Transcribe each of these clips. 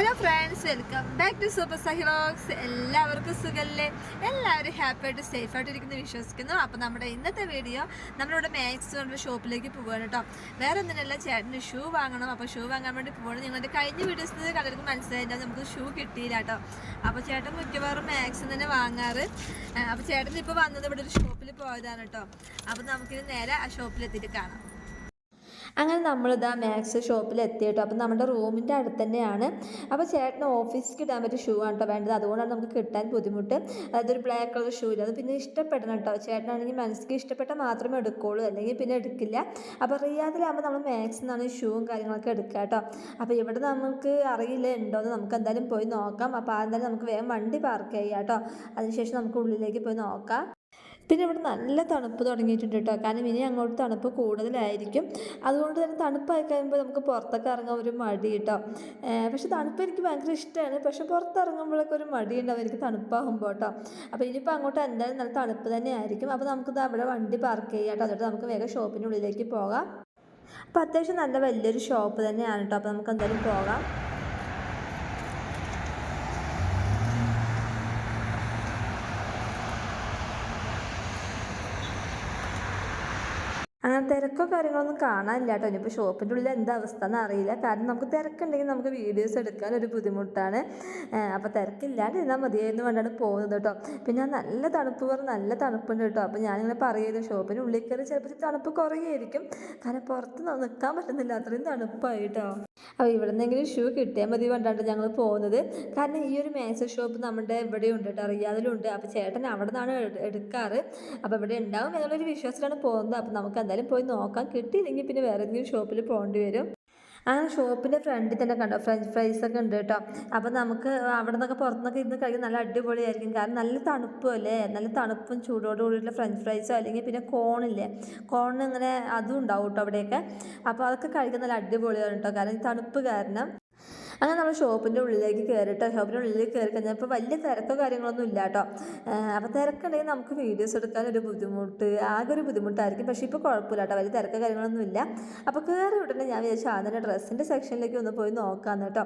Hello friends welcome back to super സഹിറോക്സ് എല്ലാവർക്കും സുഖല്ലേ? എല്ലാവരും ഹാപ്പി ആയിട്ട് സേഫ് ആയിട്ട് ഇരിക്കുന്നു വിശ്വസിക്കുന്നു. അപ്പോൾ നമ്മുടെ ഇന്നത്തെ വീഡിയോ നമ്മളിവിടെ മാക്സ് പറഞ്ഞ ഷോപ്പിലേക്ക് പോവുകയാണ് കേട്ടോ വേറെ ഒന്നിനല്ല ചേട്ടന് ഷൂ വാങ്ങണം. അപ്പോൾ ഷൂ വാങ്ങാൻ വേണ്ടി പോകണം നിങ്ങളുടെ കഴിഞ്ഞ വീഡിയോസിൽ കടലിക്ക് മനസ്സിലായില്ല. നമുക്ക് ഷൂ കിട്ടിയില്ല കേട്ടോ അപ്പോൾ ചേട്ടൻ മിക്കവാറും മാക്സ് തന്നെ വാങ്ങാറ്. അപ്പോൾ ചേട്ടൻ ഇപ്പോൾ വന്നത് ഇവിടെ ഒരു ഷോപ്പിൽ പോയതാണ് കേട്ടോ അപ്പോൾ നമുക്കിത് നേരെ ആ ഷോപ്പിലെത്തിയിട്ട് കാണാം. അങ്ങനെ നമ്മളിതാ മാക്സ് ഷോപ്പിൽ എത്തി കേട്ടോ അപ്പം നമ്മുടെ റൂമിന്റെ അടുത്ത് തന്നെയാണ് അപ്പോൾ ചേട്ടന് ഓഫീസിലേക്ക് ഇടാൻ പറ്റിയ ഷൂ ആണ് കേട്ടോ വേണ്ടത്. അതുകൊണ്ടാണ് നമുക്ക് കിട്ടാൻ ബുദ്ധിമുട്ട്. അതായത് ഒരു ബ്ലാക്ക് കളർ ഷൂ ഇല്ല. അത് പിന്നെ ഇഷ്ടപ്പെടണം കേട്ടോ ചേട്ടനാണെങ്കിൽ മനസ്സിക്ക് ഇഷ്ടപ്പെട്ട മാത്രമേ എടുക്കുകയുള്ളൂ അല്ലെങ്കിൽ പിന്നെ എടുക്കില്ല. അപ്പോൾ റിയാദിലാകുമ്പോൾ നമ്മൾ മാക്സിൽ നിന്നാണ് ഷൂവും കാര്യങ്ങളൊക്കെ എടുക്കുക കേട്ടോ അപ്പോൾ ഇവിടെ നമുക്ക് അറിയില്ല. ഉണ്ടോ എന്ന് നമുക്ക് എന്തായാലും പോയി നോക്കാം. അപ്പോൾ എന്തായാലും നമുക്ക് വേഗം വണ്ടി പാർക്ക് ചെയ്യാം കേട്ടോ അതിനുശേഷം നമുക്ക് ഉള്ളിലേക്ക് പോയി നോക്കാം. പിന്നെ ഇവിടെ നല്ല തണുപ്പ് തുടങ്ങിയിട്ടുണ്ട് കേട്ടോ. കാരണം ഇനി അങ്ങോട്ട് തണുപ്പ് കൂടുതലായിരിക്കും. അതുകൊണ്ട് തന്നെ തണുപ്പായി കഴിയുമ്പോൾ നമുക്ക് പുറത്തൊക്കെ ഇറങ്ങാൻ ഒരു മടി കേട്ടോ. പക്ഷെ തണുപ്പ് എനിക്ക് ഭയങ്കര ഇഷ്ടമാണ്. പക്ഷെ പുറത്തിറങ്ങുമ്പോഴൊക്കെ ഒരു മടി ഉണ്ടാവും എനിക്ക് തണുപ്പാകുമ്പോൾ കേട്ടോ. അപ്പോൾ ഇനിയിപ്പോൾ അങ്ങോട്ട് എന്തായാലും നല്ല തണുപ്പ് തന്നെ ആയിരിക്കും. അപ്പോൾ നമുക്കിത് അവിടെ വണ്ടി പാർക്ക് ചെയ്യാം കേട്ടോ. എന്നിട്ട് നമുക്ക് വേഗം ഷോപ്പിന്റെ ഉള്ളിലേക്ക് പോകാം. അപ്പോൾ അത്യാവശ്യം നല്ല വലിയൊരു ഷോപ്പ് തന്നെയാണ് കേട്ടോ. അപ്പോൾ നമുക്ക് എന്തായാലും പോകാം അങ്ങനെ തിരക്കോ കാര്യങ്ങളൊന്നും കാണാനില്ല കേട്ടോ. ഇനിയിപ്പോൾ ഷോപ്പിന്റെ ഉള്ളിൽ എന്താ അവസ്ഥ എന്ന് അറിയില്ല. കാരണം നമുക്ക് തിരക്കുണ്ടെങ്കിൽ നമുക്ക് വീഡിയോസ് എടുക്കാൻ ഒരു ബുദ്ധിമുട്ടാണ്. അപ്പോൾ തിരക്കില്ലാണ്ട് ഇരുന്നാൽ മതിയായിരുന്നു വേണ്ടാണ് പോകുന്നത് കേട്ടോ. പിന്നെ നല്ല തണുപ്പ് പറഞ്ഞ് നല്ല തണുപ്പുണ്ട് കേട്ടോ. അപ്പോൾ ഞാനിങ്ങനെ പറയുന്നത് ഷോപ്പിന്റെ ഉള്ളിൽ കയറി ചിലപ്പോൾ തണുപ്പ് കുറയായിരിക്കും. കാരണം പുറത്ത് നിൽക്കാൻ പറ്റുന്നില്ല. അത്രയും തണുപ്പായി കേട്ടോ. അപ്പോൾ ഇവിടെ നിന്നെങ്കിലും ഷൂ കിട്ടിയാൽ മതി വേണ്ടാണ്ട് ഞങ്ങൾ പോകുന്നത്. കാരണം ഈ ഒരു മേസ ഷോപ്പ് നമ്മുടെ ഇവിടെ ഉണ്ട് കേട്ടോ. അറിയാതിലുണ്ട്. അപ്പോൾ ചേട്ടൻ അവിടെ നിന്നാണ് എടുക്കാറ്. അപ്പോൾ ഇവിടെ ഉണ്ടാവും എന്നുള്ളൊരു വിശ്വാസത്തിലാണ് പോകുന്നത്. അപ്പോൾ നമുക്ക് എന്തായാലും പോയി നോക്കാം. കിട്ടിയില്ലെങ്കിൽ പിന്നെ വേറെ ഏതെങ്കിലും ഷോപ്പിൽ പോകേണ്ടി വരും. ആ ഷോപ്പിന്റെ ഫ്രണ്ടിൽ തന്നെ കണ്ടോ? ഫ്രഞ്ച് ഫ്രൈസ് ഒക്കെ ഉണ്ട് കേട്ടോ. അപ്പോൾ നമുക്ക് അവിടെ നിന്നൊക്കെ പുറത്തുനിന്നൊക്കെ ഇരുന്ന് കഴിക്കാൻ നല്ല അടിപൊളിയായിരിക്കും. കാരണം നല്ല തണുപ്പും അല്ലേ? നല്ല തണുപ്പും ചൂടോട് കൂടിയിട്ടുള്ള ഫ്രഞ്ച് ഫ്രൈസോ അല്ലെങ്കിൽ പിന്നെ കോണില്ലേ കോണിന് ഇങ്ങനെ അതും ഉണ്ടാവും കേട്ടോ അവിടെയൊക്കെ. അപ്പോൾ അതൊക്കെ കഴിക്കാൻ നല്ല അടിപൊളിയാണ് കേട്ടോ. കാരണം ഈ തണുപ്പ് കാരണം. അങ്ങനെ നമ്മൾ ഷോപ്പിന്റെ ഉള്ളിലേക്ക് കയറിട്ടോ ഷോപ്പിന്റെ ഉള്ളിലേക്ക് കയറി കഴിഞ്ഞപ്പോൾ വലിയ തിരക്കോ കാര്യങ്ങളൊന്നും ഇല്ല കേട്ടോ. അപ്പോൾ തിരക്കുണ്ടെങ്കിൽ നമുക്ക് വീഡിയോസ് എടുക്കാൻ ഒരു ബുദ്ധിമുട്ട് ആകെ ഒരു ബുദ്ധിമുട്ടായിരിക്കും. പക്ഷേ ഇപ്പോൾ കുഴപ്പമില്ല കേട്ടോ വലിയ തിരക്കോ കാര്യങ്ങളൊന്നും ഇല്ല. അപ്പോൾ കയറി ഉടനെ ഞാൻ വിചാരിച്ചു ആദ്യം ഡ്രസ്സിന്റെ സെക്ഷനിലേക്ക് ഒന്ന് പോയി നോക്കാമെന്ന് കേട്ടോ.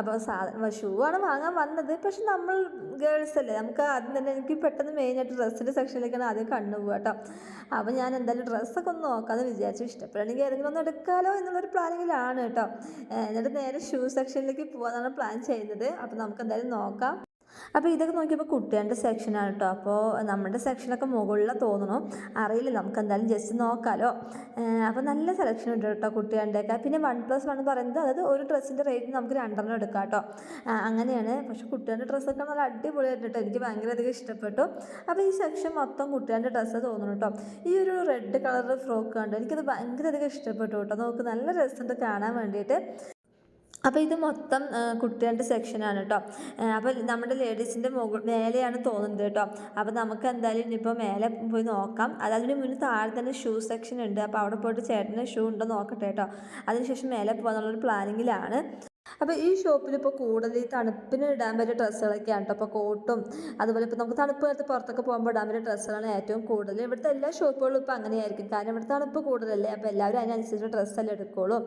അപ്പോൾ സാധനം ഷൂ ആണ് വാങ്ങാൻ വന്നത്. പക്ഷെ നമ്മൾ ഗേൾസ് അല്ലേ നമുക്ക് ആദ്യം തന്നെ എനിക്ക് പെട്ടെന്ന് മെയിനായിട്ട് ഡ്രസ്സിന്റെ സെക്ഷനിലേക്കാണ് ആദ്യം കണ്ണു പോകുക കേട്ടോ. അപ്പോൾ ഞാൻ എന്തായാലും ഡ്രസ്സൊക്കെ ഒന്ന് നോക്കാമെന്ന് വിചാരിച്ചു. ഇഷ്ടപ്പെടുകയാണെങ്കിൽ ഏതെങ്കിലും ഒന്ന് എടുക്കാമല്ലോ എന്നുള്ളൊരു പ്ലാനിങ്ങിലാണ് കേട്ടോ. എന്നിട്ട് നേരെ ഷൂ സെക്ഷനിലേക്ക് പോകാനാണ് പ്ലാൻ ചെയ്യുന്നത്. അപ്പോൾ നമുക്ക് എന്തായാലും നോക്കാം. അപ്പോൾ ഇതൊക്കെ നോക്കിയപ്പോൾ കുട്ടികളുടെ സെക്ഷനാണ് കേട്ടോ അപ്പോൾ നമ്മുടെ സെക്ഷനൊക്കെ മുകളിലാണ് തോന്നണം. അറിയില്ല നമുക്ക് എന്തായാലും ജസ്റ്റ് നോക്കാലോ. അപ്പോൾ നല്ല സെലക്ഷൻ ഉണ്ട് കേട്ടോ കുട്ടികളുടെയൊക്കെ. പിന്നെ വൺ പ്ലസ് വൺ പറയുന്നത് അതായത് ഒരു ഡ്രസ്സിന്റെ റേറ്റ് നമുക്ക് രണ്ടെണ്ണം എടുക്കാം കേട്ടോ അങ്ങനെയാണ്. പക്ഷേ കുട്ടികളുടെ ഡ്രസ്സൊക്കെ നല്ല അടിപൊളിയായിട്ട് കേട്ടോ എനിക്ക് ഭയങ്കര അധികം ഇഷ്ടപ്പെട്ടു. അപ്പോൾ ഈ സെക്ഷൻ മൊത്തം കുട്ടികളുടെ ഡ്രസ്സ് തോന്നുന്നു കേട്ടോ ഈ ഒരു റെഡ് കളർ ഫ്രോക്ക് കണ്ടു? എനിക്കത് ഭയങ്കര അധികം ഇഷ്ടപ്പെട്ടു കേട്ടോ നമുക്ക് നല്ല രസമുണ്ട് കാണാൻ വേണ്ടിയിട്ട്. അപ്പോൾ ഇത് മൊത്തം കുട്ടികളുടെ സെക്ഷനാണ് കേട്ടോ അപ്പോൾ നമ്മുടെ ലേഡീസിന്റെ മുകൾ മേലെയാണ് തോന്നുന്നത് കേട്ടോ അപ്പോൾ നമുക്ക് എന്തായാലും ഇനിയിപ്പോൾ മേലെ പോയി നോക്കാം. അത് അതിന് മുന്നേ താഴെ തന്നെ ഷൂ സെക്ഷൻ ഉണ്ട്. അപ്പോൾ അവിടെ പോയിട്ട് ചേട്ടന് ഷൂ ഉണ്ടോ നോക്കട്ടെ കേട്ടോ അതിനുശേഷം മേലെ പോകാന്നുള്ളൊരു പ്ലാനിങ്ങിലാണ് അപ്പോൾ ഈ ഷോപ്പിൽ ഇപ്പോൾ കൂടുതൽ തണുപ്പിന് ഇടാൻ പറ്റിയ ഡ്രസ്സുകളൊക്കെയാണ് കേട്ടോ അപ്പോൾ കോട്ടും അതുപോലെ ഇപ്പോൾ നമുക്ക് തണുപ്പ് കാലത്ത് പുറത്തൊക്കെ പോകുമ്പോൾ ഇടാൻ പറ്റിയ ഡ്രസ്സുകളാണ് ഏറ്റവും കൂടുതൽ. ഇവിടുത്തെ എല്ലാ ഷോപ്പുകളും ഇപ്പോൾ അങ്ങനെയായിരിക്കും. കാരണം ഇവിടെ തണുപ്പ് കൂടുതലല്ലേ? അപ്പോൾ എല്ലാവരും അതിനനുസരിച്ച് ഡ്രസ്സല്ലേ എടുക്കുള്ളൂ.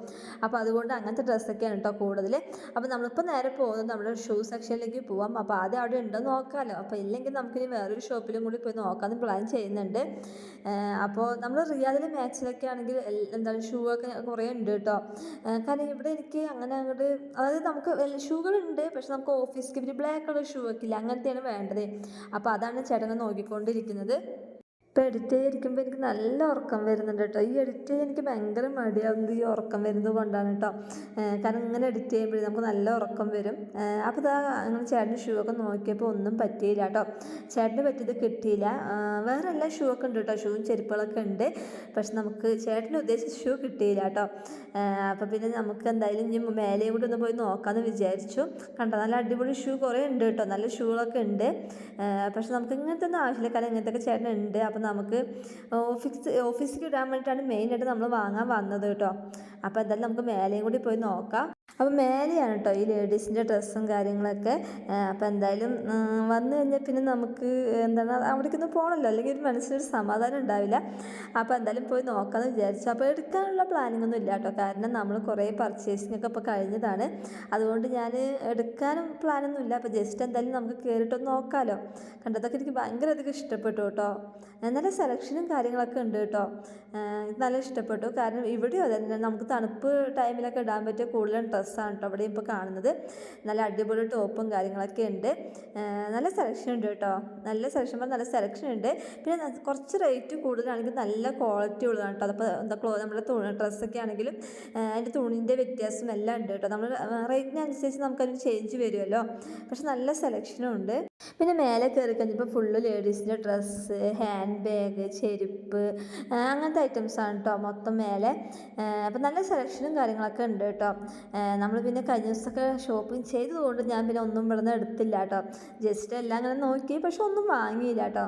അപ്പോൾ അതുകൊണ്ട് അങ്ങനത്തെ ഡ്രസ്സൊക്കെയാണ് കേട്ടോ കൂടുതൽ. അപ്പോൾ നമ്മളിപ്പോൾ നേരെ പോകുന്നത് നമ്മുടെ ഷൂ സെക്ഷനിലേക്ക് പോവാം. അപ്പോൾ ആദ്യം അവിടെ ഉണ്ടോ നോക്കാമല്ലോ അപ്പോൾ ഇല്ലെങ്കിൽ നമുക്കിനി വേറൊരു ഷോപ്പിലും കൂടി പോയി നോക്കാമെന്ന് പ്ലാൻ ചെയ്യുന്നുണ്ട്. അപ്പോൾ നമ്മൾ റിയാദിൽ മാച്ചിലൊക്കെ ആണെങ്കിൽ എന്താണ് ഷൂ ഒക്കെ കുറേ ഉണ്ട് കേട്ടോ കാരണം ഇവിടെ എനിക്ക് അങ്ങനെ അങ്ങോട്ട് അതായത് നമുക്ക് ഷൂകൾ ഉണ്ട് പക്ഷെ നമുക്ക് ഓഫീസ് ഒരു ബ്ലാക്ക് കളർ ഷൂ ഒക്കെ ഇല്ല അങ്ങനത്തെയാണ് വേണ്ടത്. അപ്പോൾ അതാണ് ചേട്ടനെ നോക്കിക്കൊണ്ടിരിക്കുന്നത്. ഇപ്പോൾ എഡിറ്റ് ചെയ്തിരിക്കുമ്പോൾ എനിക്ക് നല്ല ഉറക്കം വരുന്നുണ്ട് കേട്ടോ. ഈ എഡിറ്റ് ചെയ്യാൻ എനിക്ക് ഭയങ്കര മടിയാവുന്നത് ഈ ഉറക്കം വരുന്നത് കൊണ്ടാണ് കേട്ടോ. കാരണം ഇങ്ങനെ എഡിറ്റ് ചെയ്യുമ്പോഴേ നമുക്ക് നല്ല ഉറക്കം വരും. അപ്പോൾ ഇതാ അങ്ങനെ ചേട്ടന്റെ ഷൂ ഒക്കെ നോക്കിയപ്പോൾ ഒന്നും പറ്റിയില്ല കേട്ടോ. ചേട്ടന് പറ്റിയത് കിട്ടിയില്ല. വേറെ എല്ലാ ഷൂ ഒക്കെ ഉണ്ട് കേട്ടോ. ഷൂവും ചെരുപ്പുകളൊക്കെ ഉണ്ട്. പക്ഷെ നമുക്ക് ചേട്ടന് ഉദ്ദേശിച്ച ഷൂ കിട്ടിയില്ല കേട്ടോ. അപ്പോൾ പിന്നെ നമുക്ക് എന്തായാലും ഇനി മേലെയും കൂടി ഒന്ന് പോയി നോക്കാമെന്ന് വിചാരിച്ചു. കണ്ടോ? നല്ല അടിപൊളി ഷൂ കുറേ ഉണ്ട് കേട്ടോ. നല്ല ഷൂകളൊക്കെ ഉണ്ട്. പക്ഷെ നമുക്ക് ഇങ്ങനത്തെ ഒന്നും ആവശ്യമില്ല. കാരണം ഇങ്ങനത്തെ ചേട്ടൻ ഉണ്ട്. അപ്പോൾ നമുക്ക് ഓഫീസ് ഓഫീസിലേക്ക് ഇടാൻ വേണ്ടിയിട്ടാണ് മെയിനായിട്ട് നമ്മൾ വാങ്ങാൻ വന്നത് കേട്ടോ. അപ്പോൾ എന്തായാലും നമുക്ക് മേലെയും കൂടി പോയി നോക്കാം. അപ്പോൾ മേലെയാണ് കേട്ടോ ഈ ലേഡീസിന്റെ ഡ്രസ്സും കാര്യങ്ങളൊക്കെ. അപ്പം എന്തായാലും വന്നു കഴിഞ്ഞാൽ പിന്നെ നമുക്ക് എന്താണ് അവിടേക്കൊന്ന് പോകണമല്ലോ അല്ലെങ്കിൽ ഒരു മനസ്സിനൊരു സമാധാനം ഉണ്ടാവില്ല. അപ്പോൾ എന്തായാലും പോയി നോക്കാമെന്ന് വിചാരിച്ചു. അപ്പോൾ എടുക്കാനുള്ള പ്ലാനിംഗ് ഒന്നും ഇല്ല കേട്ടോ കാരണം നമ്മൾ കുറേ പർച്ചേസിംഗ് ഒക്കെ ഇപ്പോൾ കഴിഞ്ഞതാണ്. അതുകൊണ്ട് ഞാൻ എടുക്കാനും പ്ലാനൊന്നും ഇല്ല. അപ്പോൾ ജസ്റ്റ് എന്തായാലും നമുക്ക് കയറിയിട്ടൊന്ന് നോക്കാമല്ലോ കണ്ടതൊക്കെ എനിക്ക് ഭയങ്കര അധികം ഇഷ്ടപ്പെട്ടു കേട്ടോ നല്ല സെലക്ഷനും കാര്യങ്ങളൊക്കെ ഉണ്ട് കേട്ടോ നല്ല ഇഷ്ടപ്പെട്ടു. കാരണം ഇവിടെയും അതെ നമുക്ക് തണുപ്പ് ടൈമിലൊക്കെ ഇടാൻ പറ്റിയ കൂടുതലും ഡ്രസ്സാണ് കേട്ടോ. അവിടെ ഇപ്പോൾ കാണുന്നത് നല്ല അടിപൊളി ടോപ്പും കാര്യങ്ങളൊക്കെ ഉണ്ട്. നല്ല സെലക്ഷൻ ഉണ്ട് കേട്ടോ. നല്ല സെലക്ഷൻ നല്ല സെലക്ഷൻ ഉണ്ട്. പിന്നെ കുറച്ച് റേറ്റ് കൂടുതലാണെങ്കിൽ നല്ല ക്വാളിറ്റി ഉള്ളതാണ് കേട്ടോ. അതപ്പോൾ എന്താ ക്ലോ നമ്മുടെ തുണി ഡ്രസ്സൊക്കെ ആണെങ്കിലും അതിന്റെ തുണിന്റെ വ്യത്യാസം എല്ലാം ഉണ്ട് കേട്ടോ. നമ്മൾ റേറ്റിനനുസരിച്ച് നമുക്കതിന് ചേഞ്ച് വരുമല്ലോ. പക്ഷെ നല്ല സെലക്ഷനും ഉണ്ട്. പിന്നെ മേലെ കയറി കഴിഞ്ഞപ്പോൾ ഫുള്ള് ലേഡീസിന്റെ ഡ്രസ്സ് ഹാൻഡ് ബാഗ് ചെരുപ്പ് അങ്ങനത്തെ ഐറ്റംസ് ആണ് കേട്ടോ മൊത്തം മേലെ. അപ്പം നല്ല സെലക്ഷനും കാര്യങ്ങളൊക്കെ ഉണ്ട് കേട്ടോ നമ്മൾ പിന്നെ കഴിഞ്ഞ ദിവസമൊക്കെ ഷോപ്പിംഗ് ചെയ്തതുകൊണ്ട് ഞാൻ പിന്നെ ഒന്നും ഇവിടെ നിന്ന് എടുത്തില്ല കേട്ടോ ജസ്റ്റ് എല്ലാം അങ്ങനെ നോക്കി പക്ഷെ ഒന്നും വാങ്ങിയില്ല കേട്ടോ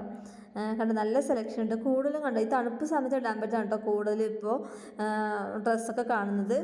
കണ്ടോ നല്ല സെലക്ഷൻ ഉണ്ട്. കൂടുതലും കണ്ടോ ഈ തണുപ്പ് സമയത്ത് ഇടാൻ പറ്റാണ് കേട്ടോ കൂടുതലും ഇപ്പോൾ ഡ്രസ്സൊക്കെ കാണുന്നത്.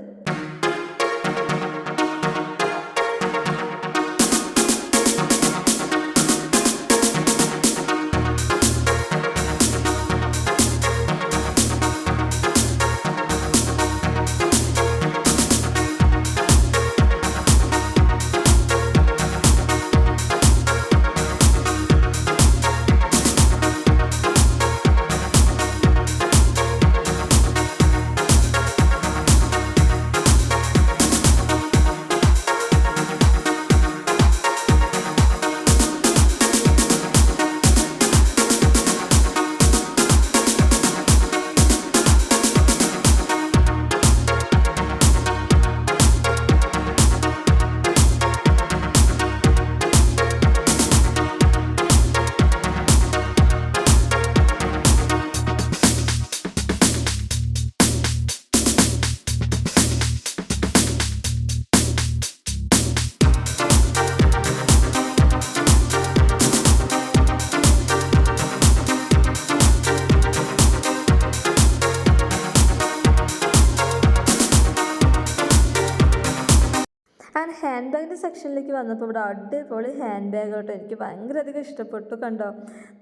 വന്നപ്പോൾ ഇവിടെ അടിപൊളി ഹാൻഡ് ബാഗ് കേട്ടോ. എനിക്ക് ഭയങ്കര അധികം ഇഷ്ടപ്പെട്ടു കണ്ടോ.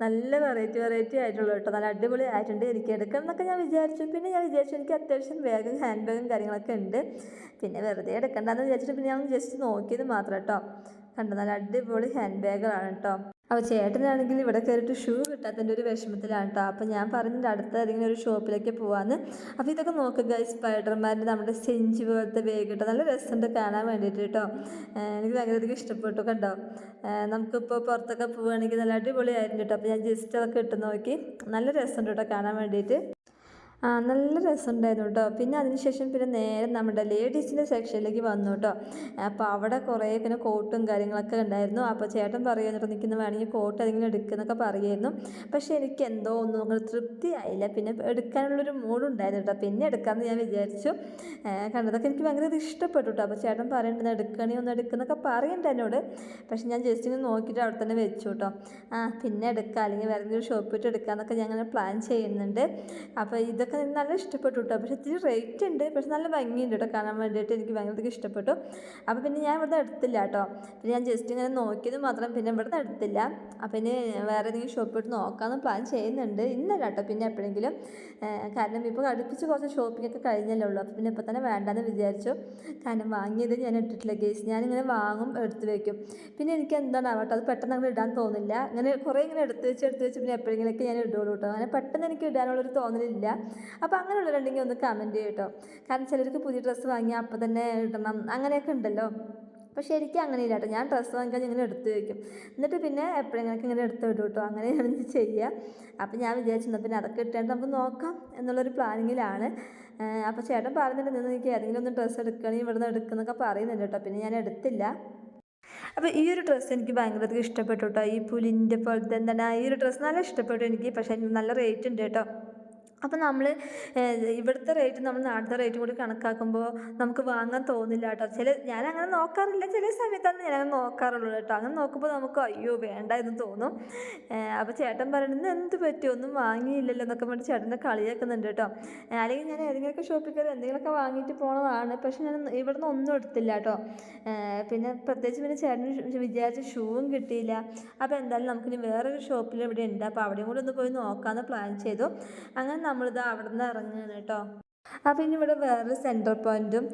നല്ല വെറൈറ്റി വെറൈറ്റി ആയിട്ടുള്ള കേട്ടോ. നല്ല അടിപൊളി ആയിട്ടുണ്ട്. എനിക്ക് എടുക്കണം എന്നൊക്കെ ഞാൻ വിചാരിച്ചു. പിന്നെ ഞാൻ വിചാരിച്ചു എനിക്ക് അത്യാവശ്യം ബാഗും ഹാൻഡ് ബാഗും കാര്യങ്ങളൊക്കെ ഉണ്ട്. പിന്നെ വെറുതെ എടുക്കണ്ടെന്ന് വിചാരിച്ചിട്ട് പിന്നെ ഞാൻ ജസ്റ്റ് നോക്കിയത് മാത്രം കേട്ടോ. കണ്ടോ? നല്ല അടിപൊളി ഹാൻഡ് ബാഗുകളാണ് കേട്ടോ. അപ്പോൾ ചേട്ടനാണെങ്കിൽ ഇവിടെ കയറിയിട്ട് ഷൂ കിട്ടാത്തതിന്റെ ഒരു വിഷമത്തിലാണ് കേട്ടോ അപ്പോൾ ഞാൻ പറഞ്ഞിട്ട് അടുത്ത ഏതെങ്കിലും ഒരു ഷോപ്പിലേക്ക് പോവാന്ന്. അപ്പോൾ ഇതൊക്കെ നോക്കുക സ്പൈഡർമാന്റെ നമ്മുടെ സെഞ്ചി പോലത്തെ വേഗം കേട്ടോ നല്ല രസമുണ്ട് കാണാൻ വേണ്ടിയിട്ട് കേട്ടോ എനിക്ക് ഭയങ്കര അധികം ഇഷ്ടപ്പെട്ടു കണ്ടോ? നമുക്കിപ്പോ പുറത്തൊക്കെ പോവുകയാണെങ്കിൽ നല്ല അടിപൊളിയായിരുന്നു കേട്ടോ അപ്പോൾ ഞാൻ ജസ്റ്റ് അതൊക്കെ ഇട്ട് നോക്കി. നല്ല രസമുണ്ട് കേട്ടോ കാണാൻ വേണ്ടിയിട്ട്. നല്ല രസമുണ്ടായിരുന്നു കേട്ടോ പിന്നെ അതിനുശേഷം പിന്നെ നേരെ നമ്മുടെ ലേഡീസിന്റെ സെക്ഷനിലേക്ക് വന്നു കേട്ടോ അപ്പോൾ അവിടെ കുറേ പിന്നെ കോട്ടും കാര്യങ്ങളൊക്കെ ഉണ്ടായിരുന്നു. അപ്പോൾ ചേട്ടൻ പറയുന്നു കേട്ടോ നിൽക്കുന്ന വേണമെങ്കിൽ കോട്ട് ഏതെങ്കിലും എടുക്കുന്നൊക്കെ പറയുമായിരുന്നു. പക്ഷേ എനിക്ക് എന്തോ ഒന്നും അങ്ങനെ തൃപ്തിയായില്ല. പിന്നെ എടുക്കാനുള്ളൊരു മൂഡുണ്ടായിരുന്നു കേട്ടോ പിന്നെ എടുക്കാമെന്ന് ഞാൻ വിചാരിച്ചു. കണ്ടതൊക്കെ എനിക്ക് ഭയങ്കര ഇത് ഇഷ്ടപ്പെട്ടു കേട്ടോ അപ്പോൾ ചേട്ടൻ പറയുന്നുണ്ട് എടുക്കണേ ഒന്ന് എടുക്കുന്നൊക്കെ പറയണ്ട എന്നോട്. പക്ഷെ ഞാൻ ജസ്റ്റ് ഇങ്ങനെ നോക്കിയിട്ട് അവിടെ തന്നെ വെച്ചു കേട്ടോ ആ പിന്നെ എടുക്കാം. അല്ലെങ്കിൽ വേറെ ഒരു ഷോപ്പ് പോയിട്ട് എടുക്കാമെന്നൊക്കെ ഞാൻ അങ്ങനെ പ്ലാൻ ചെയ്യുന്നുണ്ട്. അപ്പോൾ ഇതൊക്കെ നല്ല ഇഷ്ടപ്പെട്ടു കേട്ടോ പക്ഷേ ഇത്തിരി റേറ്റ് ഉണ്ട്. പക്ഷെ നല്ല ഭംഗിയുണ്ട് കേട്ടോ കാണാൻ വേണ്ടിയിട്ട് എനിക്ക് ഭയങ്കര ഇഷ്ടപ്പെട്ടു. അപ്പോൾ പിന്നെ ഞാൻ ഇവിടെ എടുത്തില്ല കേട്ടോ പിന്നെ ഞാൻ ജസ്റ്റ് ഇങ്ങനെ നോക്കിയത് മാത്രം. പിന്നെ ഇവിടുന്ന് എടുത്തില്ല അപ്പം ഇനി വേറെ ഏതെങ്കിലും ഷോപ്പ് ഇട്ട് നോക്കാമെന്ന് പ്ലാൻ ചെയ്യുന്നുണ്ട്. ഇന്നല്ല കേട്ടോ പിന്നെ എപ്പോഴെങ്കിലും കാരണം ഇപ്പോൾ അടുപ്പിച്ച് കുറച്ച് ഷോപ്പിംഗ് ഒക്കെ കഴിഞ്ഞല്ലേ ഉള്ളൂ. അപ്പോൾ പിന്നെ ഇപ്പോൾ തന്നെ വേണ്ടാന്ന് വിചാരിച്ചു. കാരണം വാങ്ങിയത് ഞാൻ ഇട്ടിട്ടില്ല. ഗേസ് ഞാനിങ്ങനെ വാങ്ങും എടുത്ത് വയ്ക്കും പിന്നെ എനിക്ക് എന്താണ് ആവട്ടെ അത് പെട്ടെന്ന് അങ്ങനെ ഇടാൻ തോന്നില്ല. അങ്ങനെ കുറേ ഇങ്ങനെ എടുത്ത് വെച്ച് എടുത്ത് വെച്ച് പിന്നെ എപ്പോഴെങ്കിലൊക്കെ ഞാൻ ഇടുള്ളൂ കേട്ടോ അങ്ങനെ പെട്ടെന്ന് എനിക്ക് ഇടാനുള്ളൊരു തോന്നലില്ല. അപ്പോൾ അങ്ങനെയുള്ളവരുണ്ടെങ്കിൽ ഒന്ന് കമന്റ് കേട്ടോ. കാരണം ചിലർക്ക് പുതിയ ഡ്രസ്സ് വാങ്ങിയാൽ അപ്പം തന്നെ ഇടണം. അങ്ങനെയൊക്കെ ഉണ്ടല്ലോ. പക്ഷേ എനിക്ക് അങ്ങനെ ഇല്ല കേട്ടോ. ഞാൻ ഡ്രസ്സ് വാങ്ങിക്കാൻ ഇങ്ങനെ എടുത്തു വയ്ക്കും എന്നിട്ട് പിന്നെ എപ്പോഴെങ്കിലൊക്കെ ഇങ്ങനെ എടുത്ത് വിടും കേട്ടോ. അങ്ങനെയാണ് ഇത് ചെയ്യുക അപ്പം ഞാൻ വിചാരിച്ചിരുന്നു പിന്നെ അതൊക്കെ ഇട്ടേണ്ട നമുക്ക് നോക്കാം എന്നുള്ളൊരു പ്ലാനിങ്ങിലാണ്. അപ്പോൾ ചേട്ടൻ പറഞ്ഞിട്ട് നിന്ന് എനിക്ക് ഏതെങ്കിലും ഒന്ന് ഡ്രസ്സ് എടുക്കണമെങ്കിൽ ഇവിടുന്ന് എടുക്കുന്നൊക്കെ പറയുന്നുണ്ട് കേട്ടോ. പിന്നെ ഞാൻ എടുത്തില്ല. അപ്പോൾ ഈ ഒരു ഡ്രസ്സ് എനിക്ക് ഭയങ്കര ഇഷ്ടപ്പെട്ടു കേട്ടോ. ഈ പുലിന്റെ പോലത്തെ എന്താണ്? ഈ ഒരു ഡ്രസ്സ് നല്ല ഇഷ്ടപ്പെട്ടു എനിക്ക്. പക്ഷേ നല്ല റേറ്റ് ഉണ്ട് കേട്ടോ. അപ്പോൾ നമ്മൾ ഇവിടുത്തെ റേറ്റ് നമ്മൾ നാട്ടിലത്തെ റേറ്റ് കൂടി കണക്കാക്കുമ്പോൾ നമുക്ക് വാങ്ങാൻ തോന്നില്ല കേട്ടോ. ചില ഞാൻ അങ്ങനെ നോക്കാറില്ല. ചില സമയത്താണ് ഞാൻ അങ്ങനെ നോക്കാറുള്ളൂ കേട്ടോ. അങ്ങനെ നോക്കുമ്പോൾ നമുക്ക് അയ്യോ വേണ്ട എന്ന് തോന്നും. അപ്പോൾ ചേട്ടൻ പറയുന്നത് എന്ത് പറ്റും? ഒന്നും വാങ്ങിയില്ലല്ലോ എന്നൊക്കെ പറഞ്ഞിട്ട് ചേട്ടനെ കളിയാക്കുന്നുണ്ട് കേട്ടോ. അല്ലെങ്കിൽ ഞാൻ ഏതെങ്കിലുമൊക്കെ ഷോപ്പിൽ കയറി എന്തെങ്കിലുമൊക്കെ വാങ്ങിയിട്ട് പോണതാണ്. പക്ഷെ ഞാൻ ഇവിടെ നിന്ന് ഒന്നും എടുത്തില്ല കേട്ടോ. പിന്നെ പ്രത്യേകിച്ച് പിന്നെ ചേട്ടന് വിചാരിച്ച ഷൂവും കിട്ടിയില്ല. അപ്പോൾ എന്തായാലും നമുക്കിനി വേറൊരു ഷോപ്പിൽ ഇവിടെ ഉണ്ട്. അപ്പോൾ അവിടെയും കൂടി ഒന്ന് പോയി നോക്കാമെന്ന് പ്ലാൻ ചെയ്തു. അങ്ങനെ നമ്മളിത് അവിടെ നിന്ന് ഇറങ്ങുകയാണ് കേട്ടോ. അപ്പോൾ ഇനി ഇവിടെ വേറൊരു സെന്റർ പോയിന്റും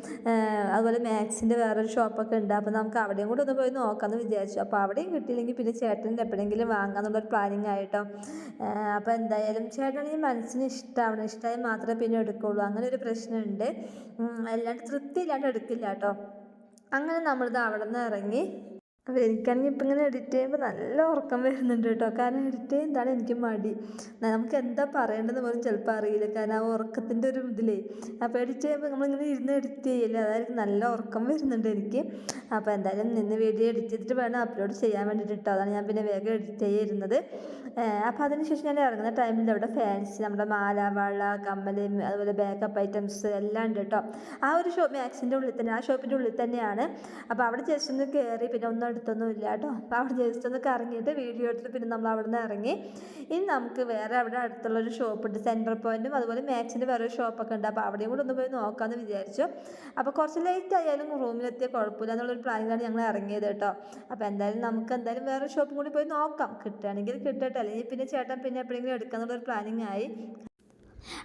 അതുപോലെ മാക്സിന്റെ വേറൊരു ഷോപ്പൊക്കെ ഉണ്ട്. അപ്പോൾ നമുക്ക് അവിടെയും കൂടെ ഒന്ന് പോയി നോക്കാമെന്ന് വിചാരിച്ചു. അപ്പോൾ അവിടെയും കിട്ടിയില്ലെങ്കിൽ പിന്നെ ചേട്ടന്റെ എപ്പോഴെങ്കിലും വാങ്ങാമെന്നുള്ളൊരു പ്ലാനിങ് ആയിട്ടോ. അപ്പോൾ എന്തായാലും ചേട്ടനാണെങ്കിൽ മനസ്സിന് ഇഷ്ടമാണ് ഇഷ്ടമായി മാത്രമേ പിന്നെ എടുക്കുള്ളൂ. അങ്ങനെ ഒരു പ്രശ്നമുണ്ട്. അല്ലാണ്ട് തൃപ്തി ഇല്ലാണ്ട് എടുക്കില്ല കേട്ടോ. അങ്ങനെ നമ്മളിത് അവിടെ നിന്ന് ഇറങ്ങി അപ്പോൾ എനിക്കാണെങ്കിൽ ഇപ്പം ഇങ്ങനെ എഡിറ്റ് ചെയ്യുമ്പോൾ നല്ല ഉറക്കം വരുന്നുണ്ട് കേട്ടോ. കാരണം എഡിറ്റ് ചെയ്യുന്നതാണ് എനിക്ക് മടി. നമുക്ക് എന്താ പറയേണ്ടതെന്ന് പോലും ചിലപ്പോൾ അറിയില്ല. കാരണം ആ ഉറക്കത്തിന്റെ ഒരു ഇതിലേ. അപ്പോൾ എഡിറ്റ് ചെയ്യുമ്പോൾ നമ്മളിങ്ങനെ ഇരുന്ന് എഡിറ്റ് ചെയ്യില്ല? അതായത് നല്ല ഉറക്കം വരുന്നുണ്ട് എനിക്ക്. അപ്പോൾ എന്തായാലും നിന്ന് വീഡിയോ എഡിറ്റ് ചെയ്തിട്ട് വേണം അപ്ലോഡ് ചെയ്യാൻ വേണ്ടിയിട്ട് കേട്ടോ അതാണ് ഞാൻ പിന്നെ വേഗം എഡിറ്റ് ചെയ്തിരുന്നത്. അപ്പോൾ അതിനുശേഷം ഞാൻ ഇറങ്ങുന്ന ടൈമിൽ അവിടെ ഫാൻസി നമ്മുടെ മാല വള കമ്മൽ അതുപോലെ ബാക്കപ്പ് ഐറ്റംസ് എല്ലാം ഉണ്ട് കേട്ടോ ആ ഒരു ഷോപ്പ് മാക്സിന്റെ ഉള്ളിൽ തന്നെ ആ ഷോപ്പിന്റെ ഉള്ളിൽ തന്നെയാണ്. അപ്പോൾ അവിടെ ജസ്റ്റ് ഒന്ന് കയറി പിന്നെ ഒന്നും എടുത്തൊന്നും ഇല്ല കേട്ടോ. അപ്പോൾ അവിടെ ജസ്റ്റ് ഒന്ന് കറങ്ങിയിട്ട് വീഡിയോ എടുത്തിട്ട് പിന്നെ നമ്മൾ അവിടെ നിന്ന് ഇറങ്ങി. ഇനി നമുക്ക് വേറെ അവിടെ അടുത്തുള്ള ഒരു ഷോപ്പ് ഉണ്ട് സെൻട്രൽ പോയിന്റും അതുപോലെ മാക്സിന്റെ വേറെ ഒരു ഷോപ്പൊക്കെ ഉണ്ട്. അപ്പോൾ അവിടെയും കൂടെ ഒന്ന് പോയി നോക്കാമെന്ന് വിചാരിച്ചു. അപ്പോൾ കുറച്ച് ലേറ്റ് ആയാലും റൂമിലെത്തിയ കുഴപ്പമില്ല എന്നുള്ളൊരു പ്ലാനിലാണ് ഞങ്ങൾ ഇറങ്ങിയത് കേട്ടോ. അപ്പോൾ എന്തായാലും നമുക്ക് എന്തായാലും വേറെ ഷോപ്പും കൂടി പോയി നോക്കാം. കിട്ടുകയാണെങ്കിൽ കിട്ടട്ടെ. അല്ലെങ്കിൽ പിന്നെ ചേട്ടൻ പിന്നെ എപ്പോഴെങ്കിലും എടുക്കാന്നുള്ളൊരു പ്ലാനിങ് ആയി.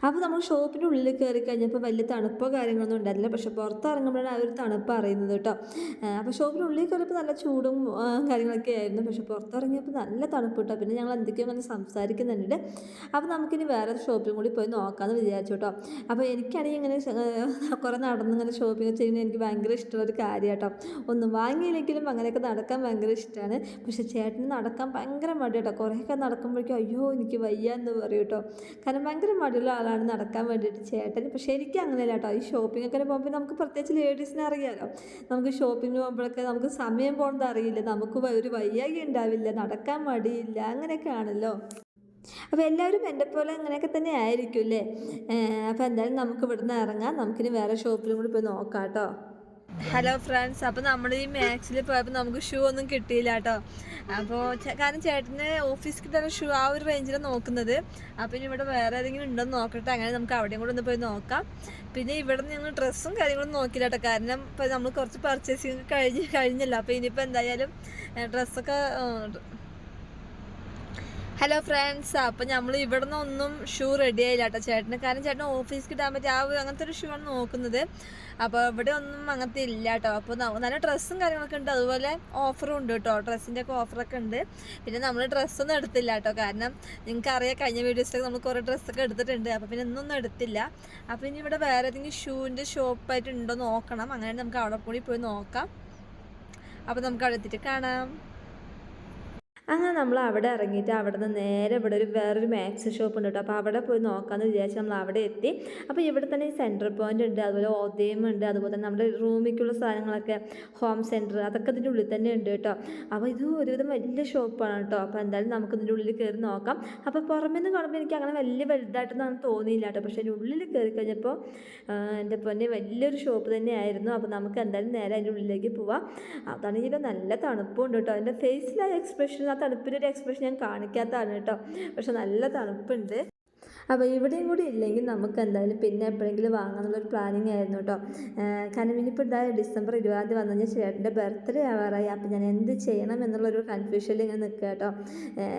അപ്പോൾ നമ്മൾ ഷോപ്പിന്റെ ഉള്ളിൽ കയറി കഴിഞ്ഞപ്പോൾ വലിയ തണുപ്പോ കാര്യങ്ങളൊന്നും ഉണ്ടായിരുന്നില്ല. പക്ഷെ പുറത്തിറങ്ങുമ്പോഴാണ് ആ ഒരു തണുപ്പ് അറിയുന്നത് കേട്ടോ. അപ്പോൾ ഷോപ്പിന്റെ ഉള്ളിൽ കയറിയപ്പോൾ നല്ല ചൂടും കാര്യങ്ങളൊക്കെ ആയിരുന്നു. പക്ഷേ പുറത്തിറങ്ങിയപ്പോൾ നല്ല തണുപ്പ് കേട്ടോ. പിന്നെ ഞങ്ങൾ എന്തൊക്കെയോ അങ്ങനെ സംസാരിക്കുന്നുണ്ട്. അപ്പോൾ നമുക്കിനി വേറെ ഒരു ഷോപ്പിലും കൂടി പോയി നോക്കാമെന്ന് വിചാരിച്ചു കേട്ടോ. അപ്പോൾ എനിക്കാണെങ്കിൽ ഇങ്ങനെ കുറേ നടന്ന് ഇങ്ങനെ ഷോപ്പിംഗ് ചെയ്യുന്നത് എനിക്ക് ഭയങ്കര ഇഷ്ടമുള്ളൊരു കാര്യം കേട്ടോ. ഒന്നും വാങ്ങിയില്ലെങ്കിലും അങ്ങനെയൊക്കെ നടക്കാൻ ഭയങ്കര ഇഷ്ടമാണ്. പക്ഷേ ചേട്ടന് നടക്കാൻ ഭയങ്കര മടി കേട്ടോ. കുറേയൊക്കെ നടക്കുമ്പോഴേക്കും അയ്യോ എനിക്ക് വയ്യ എന്ന് പറയും കേട്ടോ. കാരണം ഭയങ്കര മടിയുള്ള ആളാണ് നടക്കാൻ വേണ്ടിയിട്ട് ചേട്ടൻ പക്ഷേ എനിക്ക് അങ്ങനെയല്ല കേട്ടോ. ഈ ഷോപ്പിംഗ് ഒക്കെ പോകുമ്പോൾ നമുക്ക് പ്രത്യേകിച്ച് ലേഡീസിനെ അറിയാമല്ലോ നമുക്ക് ഷോപ്പിങ്ങിന് പോകുമ്പോഴൊക്കെ നമുക്ക് സമയം പോകുന്നത് അറിയില്ല. നമുക്ക് ഒരു വയ്യാകി ഉണ്ടാവില്ല. നടക്കാൻ മടിയില്ല. അങ്ങനെയൊക്കെ ആണല്ലോ. അപ്പോൾ എല്ലാവരും എന്റെ പോലെ അങ്ങനെയൊക്കെ തന്നെ ആയിരിക്കും അല്ലേ? അപ്പോൾ എന്തായാലും നമുക്ക് ഇവിടുന്ന് ഇറങ്ങാം. നമുക്കിനി വേറെ ഷോപ്പിലും കൂടി പോയി നോക്കാം കേട്ടോ. ഹലോ ഫ്രണ്ട്സ് അപ്പോൾ നമ്മൾ ഈ മാക്സിൽ പോയപ്പോൾ നമുക്ക് ഷൂ ഒന്നും കിട്ടിയില്ല കേട്ടോ അപ്പോൾ കാരണം ചേട്ടന് ഓഫീസ് കിട്ടുന്ന ഷൂ ആ ഒരു റേഞ്ചിലാണ് നോക്കുന്നത്. അപ്പോൾ ഇനി ഇവിടെ വേറെ ഏതെങ്കിലും ഉണ്ടോ എന്ന് നോക്കട്ടെ. അങ്ങനെ നമുക്ക് അവിടെയും കൂടെ ഒന്ന് പോയി നോക്കാം. പിന്നെ ഇവിടെ ഞങ്ങൾ ഡ്രസ്സും കാര്യങ്ങളും നോക്കില്ല കേട്ടോ കാരണം ഇപ്പോൾ നമ്മൾ കുറച്ച് പർച്ചേസിങ് കഴിഞ്ഞ് കഴിഞ്ഞല്ലോ. അപ്പോൾ ഇനിയിപ്പോൾ എന്തായാലും ഡ്രസ്സൊക്കെ ഹലോ ഫ്രണ്ട്സ് അപ്പം നമ്മൾ ഇവിടെ നിന്നൊന്നും ഷൂ റെഡി ആയില്ല കേട്ടോ ചേട്ടന്. കാരണം ചേട്ടൻ ഓഫീസിൽ ഇടാൻ പറ്റിയ ആ അങ്ങനത്തെ ഒരു ഷൂ ആണ് നോക്കുന്നത്. അപ്പോൾ ഇവിടെ ഒന്നും അങ്ങനത്തെ ഇല്ല കേട്ടോ അപ്പോൾ ന- നല്ല ഡ്രസ്സും കാര്യങ്ങളൊക്കെ ഉണ്ട്. അതുപോലെ ഓഫറും ഉണ്ട് കേട്ടോ. ഡ്രസ്സിന്റെ ഒക്കെ ഓഫറൊക്കെ ഉണ്ട്. പിന്നെ നമ്മൾ ഡ്രസ്സൊന്നും എടുത്തില്ല കേട്ടോ കാരണം നിങ്ങൾക്ക് അറിയാം കഴിഞ്ഞ വീഡിയോസിലൊക്കെ നമ്മൾ കുറേ ഡ്രസ്സൊക്കെ എടുത്തിട്ടുണ്ട്. അപ്പോൾ പിന്നെ ഒന്നും എടുത്തില്ല. അപ്പോൾ ഇനി ഇവിടെ വേറെ ഏതെങ്കിലും ഷൂവിന്റെ ഷോപ്പായിട്ട് ഉണ്ടോ നോക്കണം. അങ്ങനെ നമുക്ക് അവിടെ കൂടി പോയി നോക്കാം. അപ്പോൾ നമുക്ക് അവിടെ എത്തിയിട്ട് കാണാം. അങ്ങനെ നമ്മൾ അവിടെ ഇറങ്ങിയിട്ട് അവിടെ നിന്ന് നേരെ ഇവിടെ ഒരു വേറൊരു മാക്സ് ഷോപ്പ് ഉണ്ട് കേട്ടോ അപ്പോൾ അവിടെ പോയി നോക്കാമെന്ന് വിചാരിച്ച് നമ്മൾ അവിടെ എത്തി. അപ്പോൾ ഇവിടെ തന്നെ സെൻട്രൽ പോയിന്റ് ഉണ്ട് അതുപോലെ ഓദയം ഉണ്ട് അതുപോലെ തന്നെ നമ്മുടെ റൂമിലേക്കുള്ള സാധനങ്ങളൊക്കെ ഹോം സെന്റർ അതൊക്കെ ഇതിന്റെ ഉള്ളിൽ തന്നെ ഉണ്ട് കേട്ടോ. അപ്പോൾ ഇത് ഒരുവിധം വലിയ ഷോപ്പാണ് കേട്ടോ. അപ്പോൾ എന്തായാലും നമുക്ക് ഇതിന്റെ ഉള്ളിൽ കയറി നോക്കാം. അപ്പോൾ പുറമേ നിന്ന് കാണുമ്പോൾ എനിക്ക് അങ്ങനെ വലിയ വലുതായിട്ടൊന്നും തോന്നിയില്ല കേട്ടോ. പക്ഷേ അതിന്റെ ഉള്ളിൽ കയറി കഴിഞ്ഞപ്പോൾ എന്റെ പൊന്നെ വലിയൊരു ഷോപ്പ് തന്നെയായിരുന്നു. അപ്പോൾ നമുക്ക് എന്തായാലും നേരെ അതിന്റെ ഉള്ളിലേക്ക് പോവാം. അതാണെങ്കിൽ നല്ല തണുപ്പുണ്ട് കേട്ടോ. എന്റെ ഫേസിലായ എക്സ്പ്രഷൻ തണുപ്പിന്റെ ഒരു എക്സ്പ്രഷൻ ഞാൻ കാണിക്കാത്തതാണ് കേട്ടോ. പക്ഷെ നല്ല തണുപ്പുണ്ട്. അപ്പോൾ ഇവിടെയും കൂടി ഇല്ലെങ്കിൽ നമുക്ക് എന്തായാലും പിന്നെ എപ്പോഴെങ്കിലും വാങ്ങാമെന്നുള്ളൊരു പ്ലാനിങ് ആയിരുന്നു കേട്ടോ കാരണം ഇനിയിപ്പോൾ എന്തായാലും ഡിസംബർ ഇരുപതാം തീയതി വന്നു കഴിഞ്ഞാൽ ചേട്ടന്റെ ബർത്ത്ഡേ ആവാറായി. അപ്പോൾ ഞാൻ എന്ത് ചെയ്യണം എന്നുള്ളൊരു കൺഫ്യൂഷനിൽ ഇങ്ങനെ നിൽക്കുക കേട്ടോ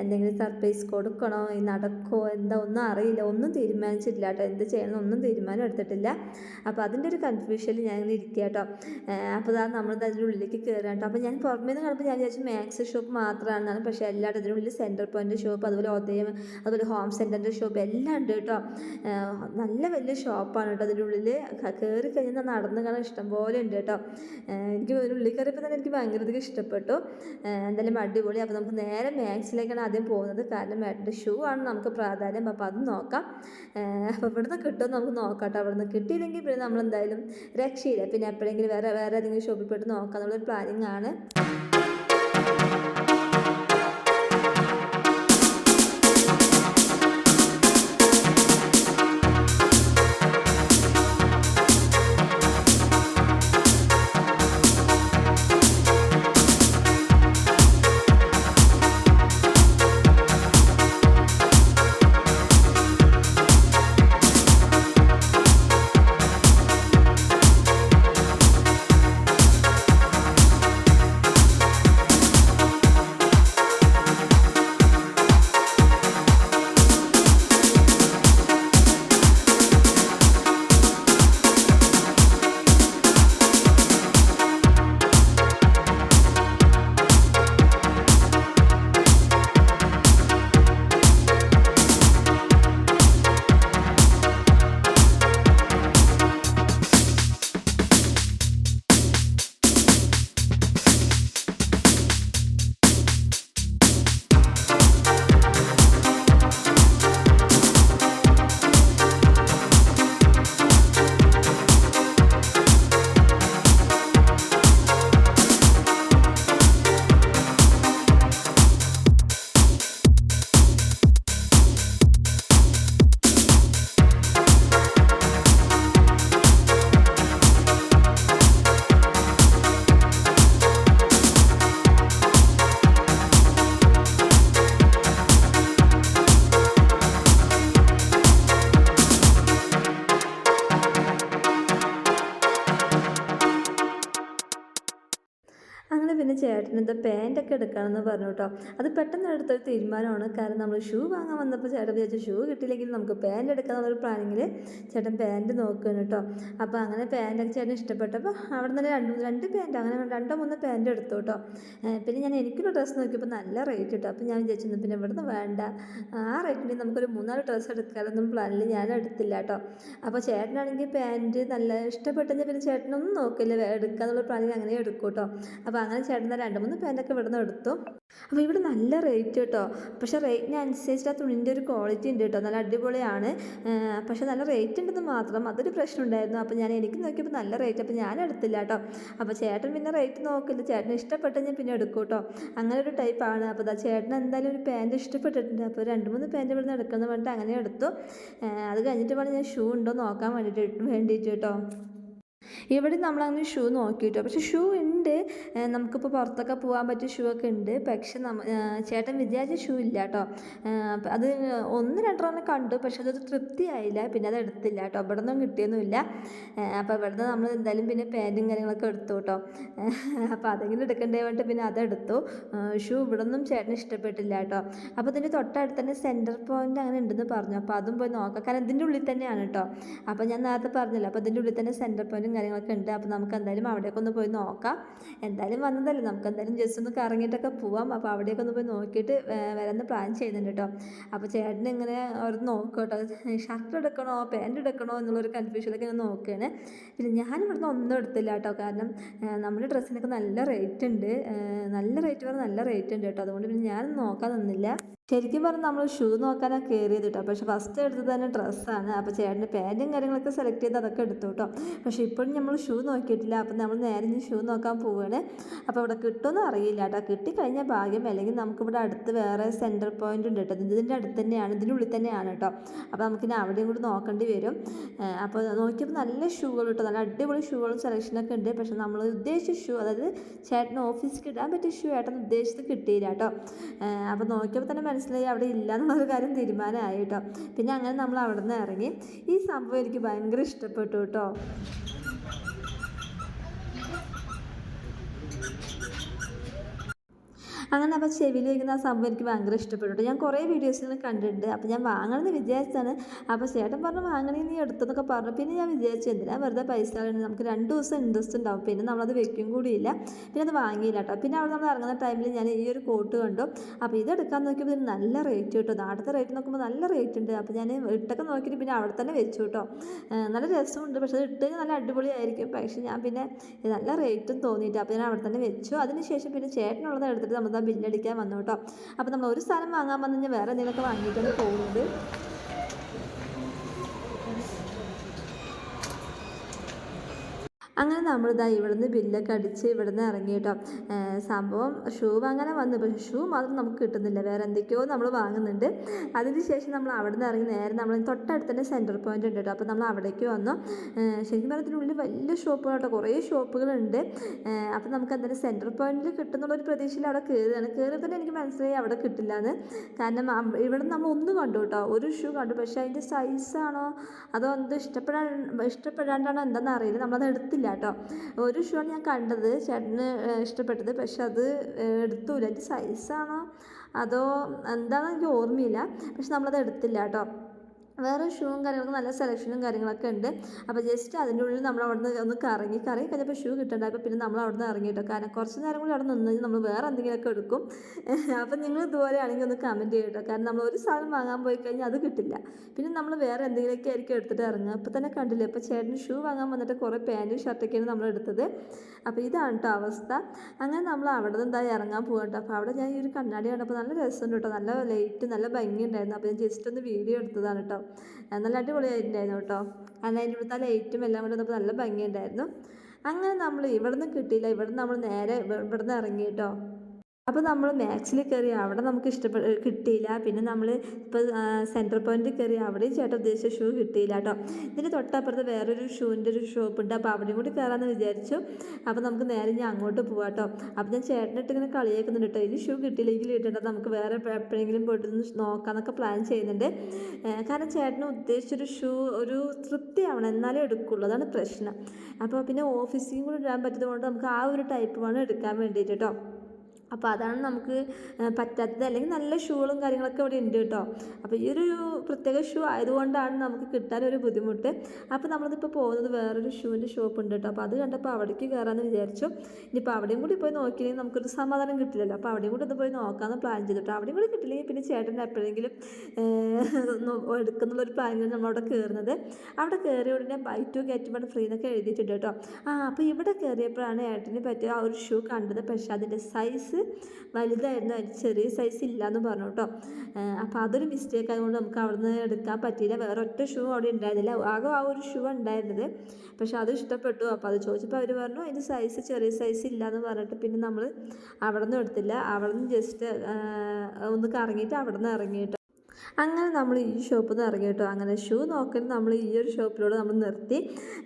എന്തെങ്കിലും സർപ്രൈസ് കൊടുക്കണോ? നടക്കോ? എന്താ? ഒന്നും അറിയില്ല. ഒന്നും തീരുമാനിച്ചിട്ടില്ല കേട്ടോ എന്ത് ചെയ്യണം ഒന്നും തീരുമാനം എടുത്തിട്ടില്ല. അപ്പോൾ അതിന്റെ ഒരു കൺഫ്യൂഷനിൽ ഞാൻ ഇങ്ങനെ ഇരിക്കുക കേട്ടോ അപ്പോൾ അതാണ് നമ്മൾ അതിന്റെ ഉള്ളിലേക്ക് കയറുക കേട്ടോ അപ്പോൾ ഞാൻ പുറമേ നിന്ന് കണ്ടപ്പോൾ ഞാൻ വിചാരിച്ചു മാക്സ് ഷോപ്പ് മാത്രമാണെന്നാണ് പക്ഷേ എല്ലാവരും ഇതിന്റെ ഉള്ളിൽ സെന്റർ പോയിന്റ് ഷോപ്പ് അതുപോലെ ഉദയം അതുപോലെ ഹോം സെന്ററിന്റെ ഷോപ്പ് എല്ലാം ഉണ്ട് കേട്ടോ. നല്ല വലിയ ഷോപ്പാണ് കേട്ടോ. അതിന്റെ ഉള്ളിൽ കയറി കഴിഞ്ഞാൽ നടന്നു കാണാൻ ഇഷ്ടംപോലെ ഉണ്ട് കേട്ടോ. എനിക്ക് ഒരു ഉള്ളിൽ കയറിയപ്പോൾ തന്നെ എനിക്ക് ഭയങ്കരധികം ഇഷ്ടപ്പെട്ടു. എന്തായാലും അടിപൊളി. അപ്പോൾ നമുക്ക് നേരെ മാക്സിലേക്കാണ് ആദ്യം പോകുന്നത്. കാരണം മാറ്റിന്റെ ഷൂ ആണ് നമുക്ക് പ്രാധാന്യം. അപ്പോൾ അത് നോക്കാം. അപ്പോൾ ഇവിടുന്ന് കിട്ടുമെന്ന് നമുക്ക് നോക്കാം കേട്ടോ. അവിടുന്ന് കിട്ടിയില്ലെങ്കിൽ പിന്നെ നമ്മൾ എന്തായാലും രക്ഷയില്ല. പിന്നെ എപ്പോഴെങ്കിലും വേറെ വേറെ ഏതെങ്കിലും ഷോപ്പിൽ പോയിട്ട് നോക്കാം. എന്നുള്ളൊരു പ്ലാനിങ് ആണ്. ചേട്ടൻ എന്താ പാന്റൊക്കെ എടുക്കണമെന്ന് പറഞ്ഞു കേട്ടോ. അത് പെട്ടെന്ന് എടുത്തൊരു തീരുമാനമാണ്. കാരണം നമ്മൾ ഷൂ വാങ്ങാൻ വന്നപ്പോൾ ചേട്ടൻ വിചാരിച്ചു ഷൂ കിട്ടിയില്ലെങ്കിൽ നമുക്ക് പാന്റ് ഒരു പ്ലാനിങ്ങിൽ ചേട്ടൻ പാന്റ് നോക്കുകയാണ് കേട്ടോ. അപ്പോൾ അങ്ങനെ പാന്റൊക്കെ ചേട്ടൻ ഇഷ്ടപ്പെട്ടപ്പോൾ അവിടെ നിന്ന് രണ്ട് രണ്ട് പാന്റ് അങ്ങനെ രണ്ടോ മൂന്നോ പാന്റ് എടുത്തു കേട്ടോ. പിന്നെ ഞാൻ എനിക്കൊരു ഡ്രസ്സ് നോക്കിയപ്പോൾ നല്ല റേറ്റ് കിട്ടും. അപ്പോൾ ഞാൻ വിചാരിച്ചു പിന്നെ ഇവിടുന്ന് വേണ്ട. ആ റേറ്റിന് നമുക്കൊരു മൂന്നാൽ ഡ്രസ്സ് എടുക്കാനൊന്നും പ്ലാനിൽ ഞാൻ എടുത്തില്ല കേട്ടോ. അപ്പോൾ ചേട്ടനാണെങ്കിൽ പാന്റ് നല്ല ഇഷ്ടപ്പെട്ടെങ്കിൽ പിന്നെ ചേട്ടനൊന്നും നോക്കില്ല. എടുക്കാന്നുള്ള പ്ലാനിൽ അങ്ങനെ എടുക്കും കേട്ടോ. അപ്പോൾ അങ്ങനെ ചേട്ടൻ ദാ രണ്ട് മൂന്ന് പാന്റൊക്കെ ഇവിടുന്ന് എടുത്തു. അപ്പോൾ ഇവിടെ നല്ല റേറ്റ് കേട്ടോ. പക്ഷേ റേറ്റിനനുസരിച്ച് ആ തുണിന്റെ ഒരു ക്വാളിറ്റി ഉണ്ട് കേട്ടോ. നല്ല അടിപൊളിയാണ്. പക്ഷെ നല്ല റേറ്റ് ഉണ്ടെന്ന് മാത്രം അതൊരു പ്രശ്നം ഉണ്ടായിരുന്നു. അപ്പോൾ ഞാൻ എനിക്ക് നോക്കിയപ്പോൾ നല്ല റേറ്റ് അപ്പോൾ ഞാൻ എടുത്തില്ല കേട്ടോ. അപ്പോൾ ചേട്ടൻ പിന്നെ റേറ്റ് നോക്കില്ല. ചേട്ടൻ ചേട്ടന് ഞാൻ പിന്നെ എടുക്കും കേട്ടോ. അങ്ങനെ ഒരു ടൈപ്പാണ് അപ്പോൾ ദാ ചേട്ടൻ എന്തായാലും ഒരു പാന്റ് ഇഷ്ടപ്പെട്ടിട്ടുണ്ട്. അപ്പോൾ രണ്ട് മൂന്ന് പാന്റ് ഇവിടെ നിന്ന് എടുക്കുന്നത് പറഞ്ഞിട്ട് അങ്ങനെ എടുത്തു. അത് കഴിഞ്ഞിട്ട് വേണം ഞാൻ ഷൂ ഉണ്ടോ നോക്കാൻ വേണ്ടിയിട്ട് വേണ്ടിയിട്ട് കേട്ടോ. ഇവിടെ നമ്മളങ്ങനെ ഷൂ നോക്കിയിട്ടോ? പക്ഷെ ഷൂ ഉണ്ട്. നമുക്കിപ്പോൾ പുറത്തൊക്കെ പോകാൻ പറ്റിയ ഷൂ ഒക്കെ ഉണ്ട്. പക്ഷെ നമ്മ ചേട്ടൻ വിചാരിച്ച ഷൂ ഇല്ല കേട്ടോ. അത് ഒന്ന് രണ്ടെണ്ണം കണ്ടു. പക്ഷെ അതൊരു തൃപ്തിയായില്ല. പിന്നെ അത് എടുത്തില്ല കേട്ടോ. ഇവിടെ നിന്നും കിട്ടിയൊന്നുമില്ല അപ്പോൾ ഇവിടുന്ന് നമ്മൾ എന്തായാലും പിന്നെ പാന്റും കാര്യങ്ങളൊക്കെ എടുത്തു കേട്ടോ. അപ്പോൾ അതെങ്കിലും എടുക്കണ്ടേ വേണ്ടിട്ട് പിന്നെ അതെടുത്തു. ഷൂ ഇവിടെ നിന്നും ചേട്ടന് ഇഷ്ടപ്പെട്ടില്ല കേട്ടോ. അപ്പോൾ ഇതിന്റെ തൊട്ടടുത്ത് തന്നെ സെന്റർ പോയിന്റ് അങ്ങനെ ഉണ്ടെന്ന് പറഞ്ഞു. അപ്പോൾ അതും പോയി നോക്കാം. കാരണം ഇതിന്റെ ഉള്ളിൽ തന്നെയാണ് കേട്ടോ. അപ്പോൾ ഞാൻ നേരത്തെ പറഞ്ഞില്ല? അപ്പോൾ ഇതിന്റെ ഉള്ളിൽ തന്നെ സെന്റർ പോയിന്റും കാര്യങ്ങളൊക്കെ ഉണ്ട്. അപ്പോൾ നമുക്ക് എന്തായാലും അവിടെയൊക്കെ ഒന്ന് പോയി നോക്കാം. എന്തായാലും വന്നതല്ലേ. നമുക്ക് എന്തായാലും ജസ്റ്റ് ഒന്ന് കറങ്ങിയിട്ടൊക്കെ പോവാം. അപ്പോൾ അവിടെയൊക്കെ ഒന്ന് പോയി നോക്കിയിട്ട് വരാമെന്ന് പ്ലാൻ ചെയ്യുന്നുണ്ട് കേട്ടോ അപ്പോൾ ചേട്ടൻ ഇങ്ങനെ ഓർത്ത് നോക്കും കേട്ടോ ഷർട്ട് എടുക്കണോ പാന്റ് എടുക്കണോ എന്നുള്ളൊരു കൺഫ്യൂഷനൊക്കെ ഞാൻ നോക്കുകയാണ് പിന്നെ ഞാൻ ഇവിടുന്ന് ഒന്നും എടുത്തില്ല കേട്ടോ കാരണം നമ്മുടെ ഡ്രസ്സിനൊക്കെ നല്ല റേറ്റ് ഉണ്ട്. നല്ല റേറ്റ് നല്ല റേറ്റ് ഉണ്ട് കേട്ടോ അതുകൊണ്ട് പിന്നെ ഞാൻ നോക്കാൻ നിന്നില്ല. ശരിക്കും പറഞ്ഞാൽ നമ്മൾ ഷൂ നോക്കാനാണ് കയറിയത് കേട്ടോ പക്ഷെ ഫസ്റ്റ് എടുത്തത് തന്നെ ഡ്രസ്സാണ് അപ്പോൾ ചേട്ടന്റെ പാന്റും കാര്യങ്ങളൊക്കെ സെലക്ട് ചെയ്ത് അതൊക്കെ എടുത്തു കേട്ടോ പക്ഷേ ഇപ്പോഴും നമ്മൾ ഷൂ നോക്കിയിട്ടില്ല. അപ്പോൾ നമ്മൾ നേരെ ഷൂ നോക്കാൻ പോവുകയാണ് അപ്പോൾ ഇവിടെ കിട്ടുമെന്ന് അറിയില്ല കേട്ടോ കിട്ടിക്കഴിഞ്ഞാൽ ഭാഗ്യം. അല്ലെങ്കിൽ നമുക്കിവിടെ അടുത്ത് വേറെ സെന്റർ പോയിന്റ് ഉണ്ട് കേട്ടോ ഇതിന്റെ അടുത്ത് തന്നെയാണ്. ഇതിന്റെ ഉള്ളിൽ തന്നെയാണ് കേട്ടോ അപ്പോൾ നമുക്കിനി അവിടെയും കൂടി നോക്കേണ്ടി വരും. അപ്പോൾ നോക്കിയപ്പോൾ നല്ല ഷൂകൾ കേട്ടോ നല്ല അടിപൊളി ഷൂകളും സെലക്ഷനൊക്കെ ഉണ്ട്. പക്ഷെ നമ്മൾ ഉദ്ദേശിച്ച ഷൂ അതായത് ചേട്ടൻ ഓഫീസിൽ ഇടാൻ പറ്റിയ ഷൂ ഏട്ടൻ ഉദ്ദേശിച്ചത് കിട്ടിയില്ല കേട്ടോ അപ്പോൾ നോക്കിയപ്പോൾ തന്നെ മനസ്സിലായി അവിടെ ഇല്ല എന്നുള്ളൊരു കാര്യം തീരുമാനമായി കേട്ടോ പിന്നെ അങ്ങനെ നമ്മൾ അവിടെ നിന്ന് ഇറങ്ങി. ഈ സംഭവം എനിക്ക് ഭയങ്കര ഇഷ്ടപ്പെട്ടു കേട്ടോ അങ്ങനെ അപ്പോൾ ചെവിയിൽ വയ്ക്കുന്ന ആ സംഭവം എനിക്ക് ഭയങ്കര ഇഷ്ടപ്പെട്ടു ഞാൻ കുറേ വീഡിയോസിൽ കണ്ടിട്ടുണ്ട്. അപ്പോൾ ഞാൻ വാങ്ങണമെന്ന് വിചാരിച്ചാണ് അപ്പോൾ ചേട്ടൻ പറഞ്ഞു വാങ്ങണേ നീ എടുത്തെന്നൊക്കെ പറഞ്ഞു. പിന്നെ ഞാൻ വിചാരിച്ചു എന്തിനാ വെറുതെ പൈസ നമുക്ക് രണ്ട് ദിവസം ഇൻട്രസ്റ്റ് ഉണ്ടാവും. പിന്നെ നമ്മളത് വെക്കും കൂടിയില്ല. പിന്നെ അത് വാങ്ങിയില്ല കേട്ടോ പിന്നെ അവിടെ നമ്മൾ ഇറങ്ങുന്ന ടൈമിൽ ഞാൻ ഈ ഒരു കോട്ട് കണ്ടു. അപ്പോൾ ഇതെടുക്കാൻ നോക്കിയപ്പോൾ ഇതിന് നല്ല റേറ്റ് കിട്ടും നാട്ടിലത്തെ റേറ്റ് നോക്കുമ്പോൾ നല്ല റേറ്റ് ഉണ്ട്. അപ്പോൾ ഞാൻ ഇട്ടൊക്കെ നോക്കിയിട്ട് പിന്നെ അവിടെ തന്നെ വെച്ചു കേട്ടോ നല്ല രസമുണ്ട്. പക്ഷേ അത് ഇട്ട് നല്ല അടിപൊളിയായിരിക്കും. പക്ഷേ ഞാൻ പിന്നെ നല്ല റേറ്റും തോന്നിയിട്ട് അപ്പോൾ ഞാൻ അവിടെ തന്നെ വെച്ചു. അതിനുശേഷം പിന്നെ ചേട്ടനുള്ളത് എടുത്തിട്ട് നമ്മൾ ബില്ലടിക്കാൻ വന്നു കേട്ടോ. അപ്പോൾ നമ്മൾ ഒരു സാധനം വാങ്ങാൻ വന്നു കഴിഞ്ഞാൽ വേറെ എന്തെങ്കിലുമൊക്കെ വാങ്ങിയിട്ടാണ് പോകുന്നത് അങ്ങനെ നമ്മൾ നമ്മളിതാ ഇവിടുന്ന് ബില്ലൊക്കെ അടിച്ച് ഇവിടുന്ന് ഇറങ്ങി കേട്ടോ സംഭവം ഷൂ അങ്ങനെ വന്നു. പക്ഷേ ഷൂ മാത്രം നമുക്ക് കിട്ടുന്നില്ല. വേറെ എന്തൊക്കെയോ നമ്മൾ വാങ്ങുന്നുണ്ട്. അതിനുശേഷം നമ്മൾ അവിടെ നിന്ന് ഇറങ്ങി നേരെ നമ്മൾ തൊട്ടടുത്ത് തന്നെ സെന്റർ പോയിന്റ് ഉണ്ട് കേട്ടോ. അപ്പോൾ നമ്മൾ അവിടേക്ക് വന്നു. ശരിക്കും പറഞ്ഞതിനുള്ളിൽ വലിയ ഷോപ്പുകൾ കേട്ടോ. കുറേ ഷോപ്പുകളുണ്ട്. അപ്പോൾ നമുക്ക് എന്തായാലും സെന്റർ പോയിന്റിൽ കിട്ടുന്നുള്ളൊരു പ്രതീക്ഷയിൽ അവിടെ കയറുകയാണ്. കയറി തന്നെ എനിക്ക് മനസ്സിലായി അവിടെ കിട്ടില്ല എന്ന് കാരണം ഇവിടെ നമ്മൾ ഒന്ന് കണ്ടു കേട്ടോ. ഒരു ഷൂ കണ്ടു. പക്ഷേ അതിന്റെ സൈസാണോ അതോ എന്ത് ഇഷ്ടപ്പെടാൻ ഇഷ്ടപ്പെടാണ്ടാണോ? എന്താണെന്ന് അറിയില്ല. നമ്മളത് എടുത്തില്ല. കേട്ടോ ഒരു ഷൂ ആണ് ഞാൻ കണ്ടത്. ചേട്ടന് ഇഷ്ടപ്പെട്ടത്. പക്ഷെ അത് എടുത്തൂല. അതിന്റെ സൈസാണോ അതോ എന്താണെന്ന് എനിക്ക് ഓർമ്മയില്ല. പക്ഷെ നമ്മളത് എടുത്തില്ല കേട്ടോ. വേറെ ഷൂവും കാര്യങ്ങളൊക്കെ നല്ല സെലക്ഷനും കാര്യങ്ങളൊക്കെ ഉണ്ട്. അപ്പോൾ ജസ്റ്റ് അതിന്റെ ഉള്ളിൽ നമ്മൾ അവിടെ നിന്ന് ഒന്ന് കറങ്ങി കറങ്ങി കഴിഞ്ഞപ്പോൾ ഷൂ കിട്ടണ്ടായപ്പോൾ പിന്നെ നമ്മൾ അവിടെ നിന്ന് ഇറങ്ങി കേട്ടോ. കാരണം കുറച്ച് നേരം കൂടി അവിടെ നിന്ന് നമ്മൾ വേറെ എന്തെങ്കിലുമൊക്കെ എടുക്കും. അപ്പോൾ നിങ്ങൾ ഇതുപോലെ ആണെങ്കിൽ ഒന്ന് കമന്റ് ചെയ്യും കേട്ടോ. കാരണം നമ്മൾ ഒരു സാധനം വാങ്ങാൻ പോയി കഴിഞ്ഞാൽ അത് കിട്ടില്ല. പിന്നെ നമ്മൾ വേറെ എന്തെങ്കിലുമൊക്കെ ആയിരിക്കും എടുത്തിട്ട് ഇറങ്ങുക. അപ്പോൾ തന്നെ കണ്ടില്ലേ അപ്പോൾ ചേട്ടന് ഷൂ വാങ്ങാൻ വന്നിട്ട് കുറേ പാന്റും ഷർട്ടൊക്കെയാണ് നമ്മൾ എടുത്തത്. അപ്പോൾ ഇതാണ് കേട്ടോ അവസ്ഥ. അങ്ങനെ നമ്മൾ അവിടെ നിന്ന് എന്താ ഇറങ്ങാൻ പോകട്ടോ കേട്ടോ. അപ്പോൾ അവിടെ ഞാൻ ഈ ഒരു കണ്ണാടി കണ്ടപ്പോൾ നല്ല രസമുണ്ട് കേട്ടോ. നല്ല ലൈറ്റ് നല്ല ഭംഗി ഉണ്ടായിരുന്നു അപ്പോൾ ഞാൻ ജസ്റ്റ് ഒന്ന് വീഡിയോ എടുത്തതാണ് കേട്ടോ. നല്ല അടിപൊളിയായിട്ടുണ്ടായിരുന്നു കേട്ടോ. കാരണം അതിന്റെ ഇവിടുത്തെ ലൈറ്റും എല്ലാം കൂടെ നമുക്ക് നല്ല ഭംഗിയുണ്ടായിരുന്നു. അങ്ങനെ നമ്മൾ ഇവിടുന്ന് കിട്ടിയില്ല. ഇവിടുന്ന് നമ്മൾ നേരെ ഇവിടുന്ന് ഇറങ്ങി കേട്ടോ. അപ്പോൾ നമ്മൾ മാത്സിൽ കയറി അവിടെ നമുക്ക് ഇഷ്ടപ്പെട്ട കിട്ടിയില്ല. പിന്നെ നമ്മൾ ഇപ്പോൾ സെന്റർ പോയിന്റിൽ കയറി അവിടെയും ചേട്ടൻ ഉദ്ദേശിച്ച ഷൂ കിട്ടിയില്ല കേട്ടോ ഇതിന് തൊട്ടപ്പുറത്ത് വേറൊരു ഷൂവിന്റെ ഒരു ഷോപ്പ് ഉണ്ട്. അപ്പോൾ അവിടെയും കൂടി കയറാമെന്ന് വിചാരിച്ചു. അപ്പോൾ നമുക്ക് നേരെ ഞാൻ അങ്ങോട്ട് പോവാം കേട്ടോ അപ്പോൾ ഞാൻ ചേട്ടനിട്ട് ഇങ്ങനെ കളിയാക്കുന്നുണ്ട് കേട്ടോ ഇനി ഷൂ കിട്ടിയില്ലെങ്കിൽ ഇട്ടിട്ട് നമുക്ക് വേറെ എപ്പ- എപ്പോഴെങ്കിലും പോയിട്ട് നോക്കാമെന്നൊക്കെ പ്ലാൻ ചെയ്യുന്നുണ്ട്. കാരണം ചേട്ടന് ഉദ്ദേശിച്ചൊരു ഷൂ ഒരു തൃപ്തി ആവണം എന്നാലേ എടുക്കുള്ളൂ. അതാണ് പ്രശ്നം. അപ്പോൾ പിന്നെ ഓഫീസിൽ കൂടി ഇടാൻ പറ്റുന്നത് കൊണ്ട് നമുക്ക് ആ ഒരു ടൈപ്പ് വേണം എടുക്കാൻ വേണ്ടിയിട്ട് കേട്ടോ അപ്പോൾ അതാണ് നമുക്ക് പറ്റാത്തത്. അല്ലെങ്കിൽ നല്ല ഷൂകളും കാര്യങ്ങളൊക്കെ ഇവിടെ ഉണ്ട് കേട്ടോ. അപ്പോൾ ഈ ഒരു പ്രത്യേക ഷൂ ആയതുകൊണ്ടാണ് നമുക്ക് കിട്ടാൻ ഒരു ബുദ്ധിമുട്ട്. അപ്പോൾ നമ്മളിതിപ്പോൾ പോകുന്നത് വേറൊരു ഷൂവിന്റെ ഷോപ്പ് ഉണ്ട് കേട്ടോ. അപ്പോൾ അത് കണ്ടപ്പോൾ അവിടേക്ക് കയറാമെന്ന് വിചാരിച്ചു. ഇനിയിപ്പോൾ അവിടെയും കൂടി പോയി നോക്കിയില്ലെങ്കിൽ നമുക്കൊരു സമാധാനം കിട്ടില്ലല്ലോ. അപ്പോൾ അവിടെയും കൂടി ഒന്ന് പോയി നോക്കാമെന്ന് പ്ലാൻ ചെയ്തു ചെയ്തിട്ടോ അവിടെയും കൂടി കിട്ടില്ലെങ്കിൽ പിന്നെ ചേട്ടൻ എപ്പോഴെങ്കിലും എടുക്കുന്നുള്ളൊരു പ്ലാനിലാണ് നമ്മളവിടെ കയറുന്നത്. അവിടെ കയറിയ ഉടനെ buy two get one free എന്നൊക്കെ എഴുതിയിട്ടുണ്ട് കേട്ടോ. ആ അപ്പോൾ ഇവിടെ കയറിയപ്പോഴാണ് ഏട്ടന് പറ്റിയ ആ ഒരു ഷൂ കണ്ടത്. പക്ഷേ അതിന്റെ സൈസ് വലുതായിരുന്നു അതിന് ചെറിയ സൈസ് ഇല്ല എന്ന് പറഞ്ഞു കേട്ടോ അപ്പോൾ അതൊരു മിസ്റ്റേക്ക് ആയതുകൊണ്ട് നമുക്ക് അവിടെ നിന്ന് എടുക്കാൻ പറ്റിയില്ല. വേറെ ഒറ്റ ഷൂ അവിടെ ഉണ്ടായിരുന്നില്ല. ആകെ ആ ഒരു ഷൂ ഉണ്ടായിരുന്നത്. പക്ഷേ അത് ഇഷ്ടപ്പെട്ടു. അപ്പോൾ അത് ചോദിച്ചപ്പോൾ അവർ പറഞ്ഞു അതിന്റെ സൈസ് ചെറിയ സൈസ് ഇല്ല എന്ന് പറഞ്ഞിട്ട് പിന്നെ നമ്മൾ അവിടെ നിന്ന് എടുത്തില്ല. അവിടെ നിന്ന് ജസ്റ്റ് ഒന്ന് കറങ്ങിയിട്ട് അവിടെ നിന്ന് ഇറങ്ങി കേട്ടോ അങ്ങനെ നമ്മൾ ഈ ഷോപ്പിൽ നിന്ന് ഇറങ്ങി കേട്ടോ. അങ്ങനെ ഷൂ നോക്കൽ നമ്മൾ ഈ ഒരു ഷോപ്പിലൂടെ നമ്മൾ നിർത്തി.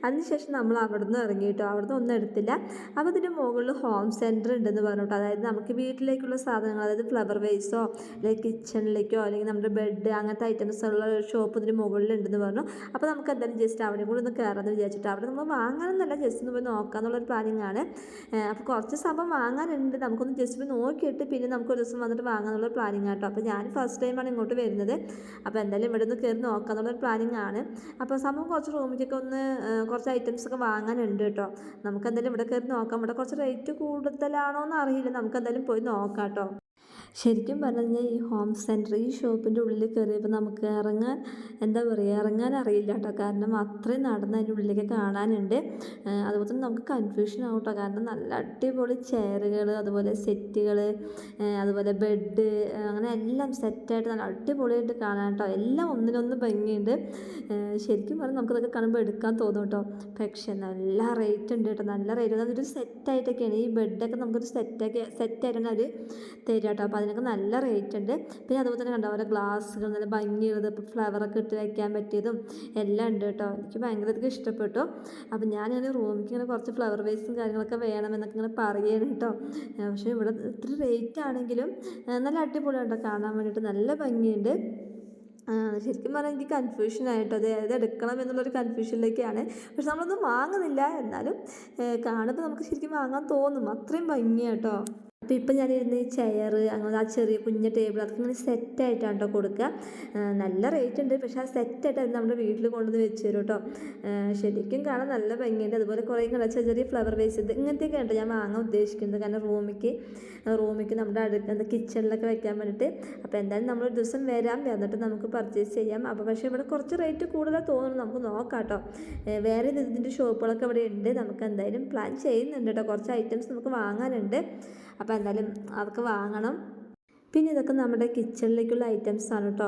അതിനുശേഷം നമ്മൾ അവിടെ നിന്ന് ഇറങ്ങി കേട്ടോ. അവിടെ നിന്ന് ഒന്നും എടുത്തില്ല. അപ്പോൾ ഇതിന്റെ മുകളിൽ ഹോം സെന്റർ ഉണ്ടെന്ന് പറഞ്ഞിട്ട് അതായത് നമുക്ക് വീട്ടിലേക്കുള്ള സാധനങ്ങൾ അതായത് ഫ്ലവർ വേസോ അല്ലെങ്കിൽ കിച്ചണിലേക്കോ അല്ലെങ്കിൽ നമ്മുടെ ബെഡ് അങ്ങനത്തെ ഐറ്റംസ് ഉള്ള ഷോപ്പ് ഇതിന്റെ മുകളിലുണ്ടെന്ന് പറഞ്ഞു. അപ്പോൾ നമുക്ക് എന്തായാലും ജസ്റ്റ് അവിടെ കൂടി ഒന്ന് കയറാമെന്ന് വിചാരിച്ചിട്ട് അവിടെ നമ്മൾ വാങ്ങാനൊന്നല്ല ജസ്റ്റ് ഒന്ന് പോയി നോക്കാമെന്നുള്ളൊരു പ്ലാനിങ് ആണ്. അപ്പോൾ കുറച്ച് സംഭവം വാങ്ങാനുണ്ട്. നമുക്കൊന്ന് ജസ്റ്റ് പോയി നോക്കിയിട്ട് പിന്നെ നമുക്ക് ഒരു ദിവസം വന്നിട്ട് വാങ്ങാമെന്നുള്ള പ്ലാനിങ് ആട്ടോ അപ്പോൾ ഞാൻ ഫസ്റ്റ് ടൈമാണ് ഇങ്ങോട്ട് വരുന്നത്. അപ്പോൾ എന്തായാലും ഇവിടെ നിന്ന് കയറി നോക്കാമെന്നുള്ളൊരു പ്ലാനിങ് ആണ്. അപ്പോൾ സംഭവം കുറച്ച് റൂമിലേക്കൊക്കെ ഒന്ന് കുറച്ച് ഐറ്റംസ് ഒക്കെ വാങ്ങാനുണ്ട് കേട്ടോ. നമുക്ക് എന്തായാലും ഇവിടെ കയറി നോക്കാം. ഇവിടെ കുറച്ച് റേറ്റ് കൂടുതലാണോ എന്ന് അറിയില്ല. നമുക്ക് എന്തായാലും പോയി നോക്കാം കേട്ടോ. ശരിക്കും പറഞ്ഞു കഴിഞ്ഞാൽ ഈ ഹോം സെന്റർ ഈ ഷോപ്പിന്റെ ഉള്ളിൽ കയറിയപ്പോൾ നമുക്ക് ഇറങ്ങാൻ എന്താ പറയുക ഇറങ്ങാൻ അറിയില്ല കേട്ടോ. കാരണം അത്രയും നടന്ന് അതിന്റെ ഉള്ളിലേക്ക് കാണാനുണ്ട്. അതുപോലെ തന്നെ നമുക്ക് കൺഫ്യൂഷൻ ആവും കേട്ടോ. കാരണം നല്ല അടിപൊളി ചെയറുകൾ അതുപോലെ സെറ്റുകൾ അതുപോലെ ബെഡ് അങ്ങനെ എല്ലാം സെറ്റായിട്ട് നല്ല അടിപൊളിയായിട്ട് കാണാൻ കേട്ടോ. എല്ലാം ഒന്നിനൊന്ന് ഭംഗിയുണ്ട്. ശരിക്കും പറഞ്ഞാൽ നമുക്കതൊക്കെ കാണുമ്പോൾ എടുക്കാൻ തോന്നും കേട്ടോ. പക്ഷേ നല്ല റേറ്റ് ഉണ്ട് കേട്ടോ. നല്ല റേറ്റ് അതൊരു സെറ്റായിട്ടൊക്കെയാണ് ഈ ബെഡൊക്കെ നമുക്കൊരു സെറ്റാക്കി സെറ്റായിട്ടാണ് അവർ തരിക കേട്ടോ. അതിനൊക്കെ നല്ല റേറ്റ് ഉണ്ട്. പിന്നെ അതുപോലെ തന്നെ കണ്ടോ ഓരോ ഗ്ലാസ്സുകൾ നല്ല ഭംഗിയുള്ളത് ഇപ്പോൾ ഫ്ലവറൊക്കെ ഇട്ട് വയ്ക്കാൻ പറ്റിയതും എല്ലാം ഉണ്ട് കേട്ടോ. എനിക്ക് ഭയങ്കരധികം ഇഷ്ടപ്പെട്ടു. അപ്പോൾ ഞാനിങ്ങനെ റൂമിലേക്ക് ഇങ്ങനെ കുറച്ച് ഫ്ലവർ വേസും കാര്യങ്ങളൊക്കെ വേണമെന്നൊക്കെ ഇങ്ങനെ പറയുകയാണ് കേട്ടോ. പക്ഷേ ഇവിടെ ഇത്ര റേറ്റ് ആണെങ്കിലും നല്ല അടിപൊളിയാണ് കേട്ടോ. കാണാൻ വേണ്ടിയിട്ട് നല്ല ഭംഗിയുണ്ട്. ശരിക്കും പറഞ്ഞാൽ എനിക്ക് കൺഫ്യൂഷൻ ആയിട്ട്. അത് ഏത് എടുക്കണം എന്നുള്ളൊരു കൺഫ്യൂഷനിലേക്കാണ് പക്ഷെ നമ്മളൊന്നും വാങ്ങുന്നില്ല. എന്നാലും കാണുമ്പോൾ നമുക്ക് ശരിക്കും വാങ്ങാൻ തോന്നും. അത്രയും ഭംഗിയാട്ടോ അപ്പോൾ ഇപ്പം ഞാനിരുന്ന് ചെയർ അങ്ങനെ ആ ചെറിയ കുഞ്ഞ ടേബിൾ അതൊക്കെ ഇങ്ങനെ സെറ്റായിട്ടാണ് കേട്ടോ കൊടുക്കുക. നല്ല റേറ്റ് ഉണ്ട്. പക്ഷേ ആ സെറ്റായിട്ട് അത് നമ്മുടെ വീട്ടിൽ കൊണ്ടുവന്ന് വെച്ച് തരും കേട്ടോ ശരിക്കും കാണാൻ നല്ല ഭംഗിയുണ്ട്. അതുപോലെ കുറേ ഇങ്ങനെ ചെറിയ ചെറിയ ഫ്ലവർ വേസ് ഇത് ഇങ്ങനത്തെയൊക്കെ കേട്ടോ ഞാൻ വാങ്ങാൻ ഉദ്ദേശിക്കുന്നത്. കാരണം റൂമിക്ക് റൂമിക്ക് നമ്മുടെ അടുക്ക കിച്ചണിലൊക്കെ വെക്കാൻ വേണ്ടിയിട്ട്. അപ്പോൾ എന്തായാലും നമ്മളൊരു ദിവസം വരാം. വന്നിട്ട് നമുക്ക് പർച്ചേസ് ചെയ്യാം. അപ്പോൾ പക്ഷേ ഇവിടെ കുറച്ച് റേറ്റ് കൂടുതലാണ് തോന്നുന്നു. നമുക്ക് നോക്കാം കേട്ടോ വേറെ ഇത് ഇതിന്റെ ഷോപ്പുകളൊക്കെ ഇവിടെ ഉണ്ട്. നമുക്ക് എന്തായാലും പ്ലാൻ ചെയ്യുന്നുണ്ട് കേട്ടോ കുറച്ച് ഐറ്റംസ് നമുക്ക് വാങ്ങാനുണ്ട്. അപ്പോൾ എന്തായാലും അതൊക്കെ വാങ്ങണം. പിന്നെ ഇതൊക്കെ നമ്മുടെ കിച്ചണിലേക്കുള്ള ഐറ്റംസ് ആണ് കേട്ടോ.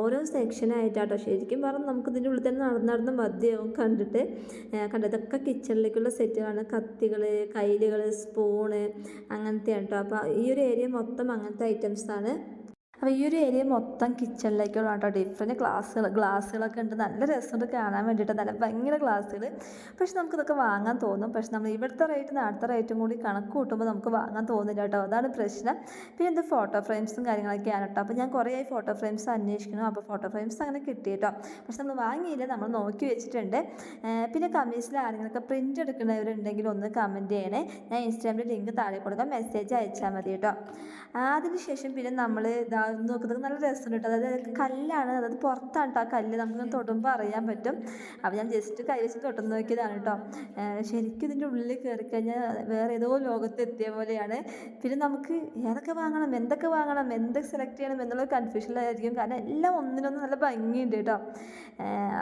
ഓരോ സെക്ഷനായിട്ടാട്ടോ ശരിക്കും പറഞ്ഞാൽ നമുക്ക് ഇതിന്റെ ഉള്ളിൽ തന്നെ നടന്ന് നടന്ന് മദ്യവും കണ്ടിട്ട്. കണ്ടതൊക്കെ കിച്ചണിലേക്കുള്ള സെറ്റുകളാണ് കത്തികൾ കയ്യിലുകൾ സ്പൂണ് അങ്ങനത്തെയാണ് കേട്ടോ. അപ്പോൾ ഈ ഒരു ഏരിയ മൊത്തം അങ്ങനത്തെ ഐറ്റംസാണ് അപ്പോൾ ഈ ഒരു ഏരിയ മൊത്തം കിച്ചണിലേക്കുള്ള കേട്ടോ ഡിഫറെന്റ് ഗ്ലാസ്സുകൾ ഗ്ലാസ്സുകളൊക്കെ ഉണ്ട്. നല്ല രസമുണ്ട് കാണാൻ വേണ്ടിയിട്ട്. നല്ല ഭയങ്കര ഗ്ലാസ്സുകൾ പക്ഷെ നമുക്കിതൊക്കെ വാങ്ങാൻ തോന്നും. പക്ഷെ നമ്മൾ ഇവിടുത്തെ റേറ്റ് അടുത്ത റേറ്റും കൂടി കണക്ക് കൂട്ടുമ്പോൾ നമുക്ക് വാങ്ങാൻ തോന്നില്ല കേട്ടോ. അതാണ് പ്രശ്നം. പിന്നെ എന്ത് ഫോട്ടോ ഫ്രെയിംസും കാര്യങ്ങളൊക്കെയാണ് കേട്ടോ. അപ്പോൾ ഞാൻ കുറേ ആയി ഫോട്ടോ ഫ്രെയിംസ് അന്വേഷിക്കണം അപ്പോൾ ഫോട്ടോ ഫ്രെയിംസ് അങ്ങനെ കിട്ടി കേട്ടോ. പക്ഷെ നമ്മൾ വാങ്ങിയില്ല. നമ്മൾ നോക്കി വെച്ചിട്ടുണ്ട്. പിന്നെ കമ്മീസിൽ ആരെങ്കിലൊക്കെ പ്രിന്റ് എടുക്കുന്നവരുണ്ടെങ്കിൽ ഒന്ന് കമന്റ് ചെയ്യണേ. ഞാൻ ഇൻസ്റ്റാഗ്രാമിൽ ലിങ്ക് താഴെ കൊടുക്കാം. മെസ്സേജ് അയച്ചാൽ മതി കേട്ടോ. അതിനുശേഷം പിന്നെ നമ്മൾ ഇതാ നോക്കുന്നത് നല്ല രസമുണ്ട് കേട്ടോ. അതായത് കല്ലാണ് അതായത് പുറത്താണ് കേട്ടോ ആ കല്ല് നമുക്ക് തൊടുമ്പോൾ അറിയാൻ പറ്റും. അപ്പോൾ ഞാൻ ജസ്റ്റ് കൈ വെച്ച് തൊട്ടു നോക്കിയതാണ് കേട്ടോ ശരിക്കും ഇതിന്റെ ഉള്ളിൽ കയറി കഴിഞ്ഞാൽ വേറെ ഏതോ ലോകത്ത് എത്തിയ പോലെയാണ്. പിന്നെ നമുക്ക് ഏതൊക്കെ വാങ്ങണം എന്തൊക്കെ വാങ്ങണം എന്തൊക്കെ സെലക്ട് ചെയ്യണം എന്നുള്ള കൺഫ്യൂഷനിലായിരിക്കും കാരണം എല്ലാം ഒന്നിനൊന്ന് നല്ല ഭംഗിയുണ്ട് കേട്ടോ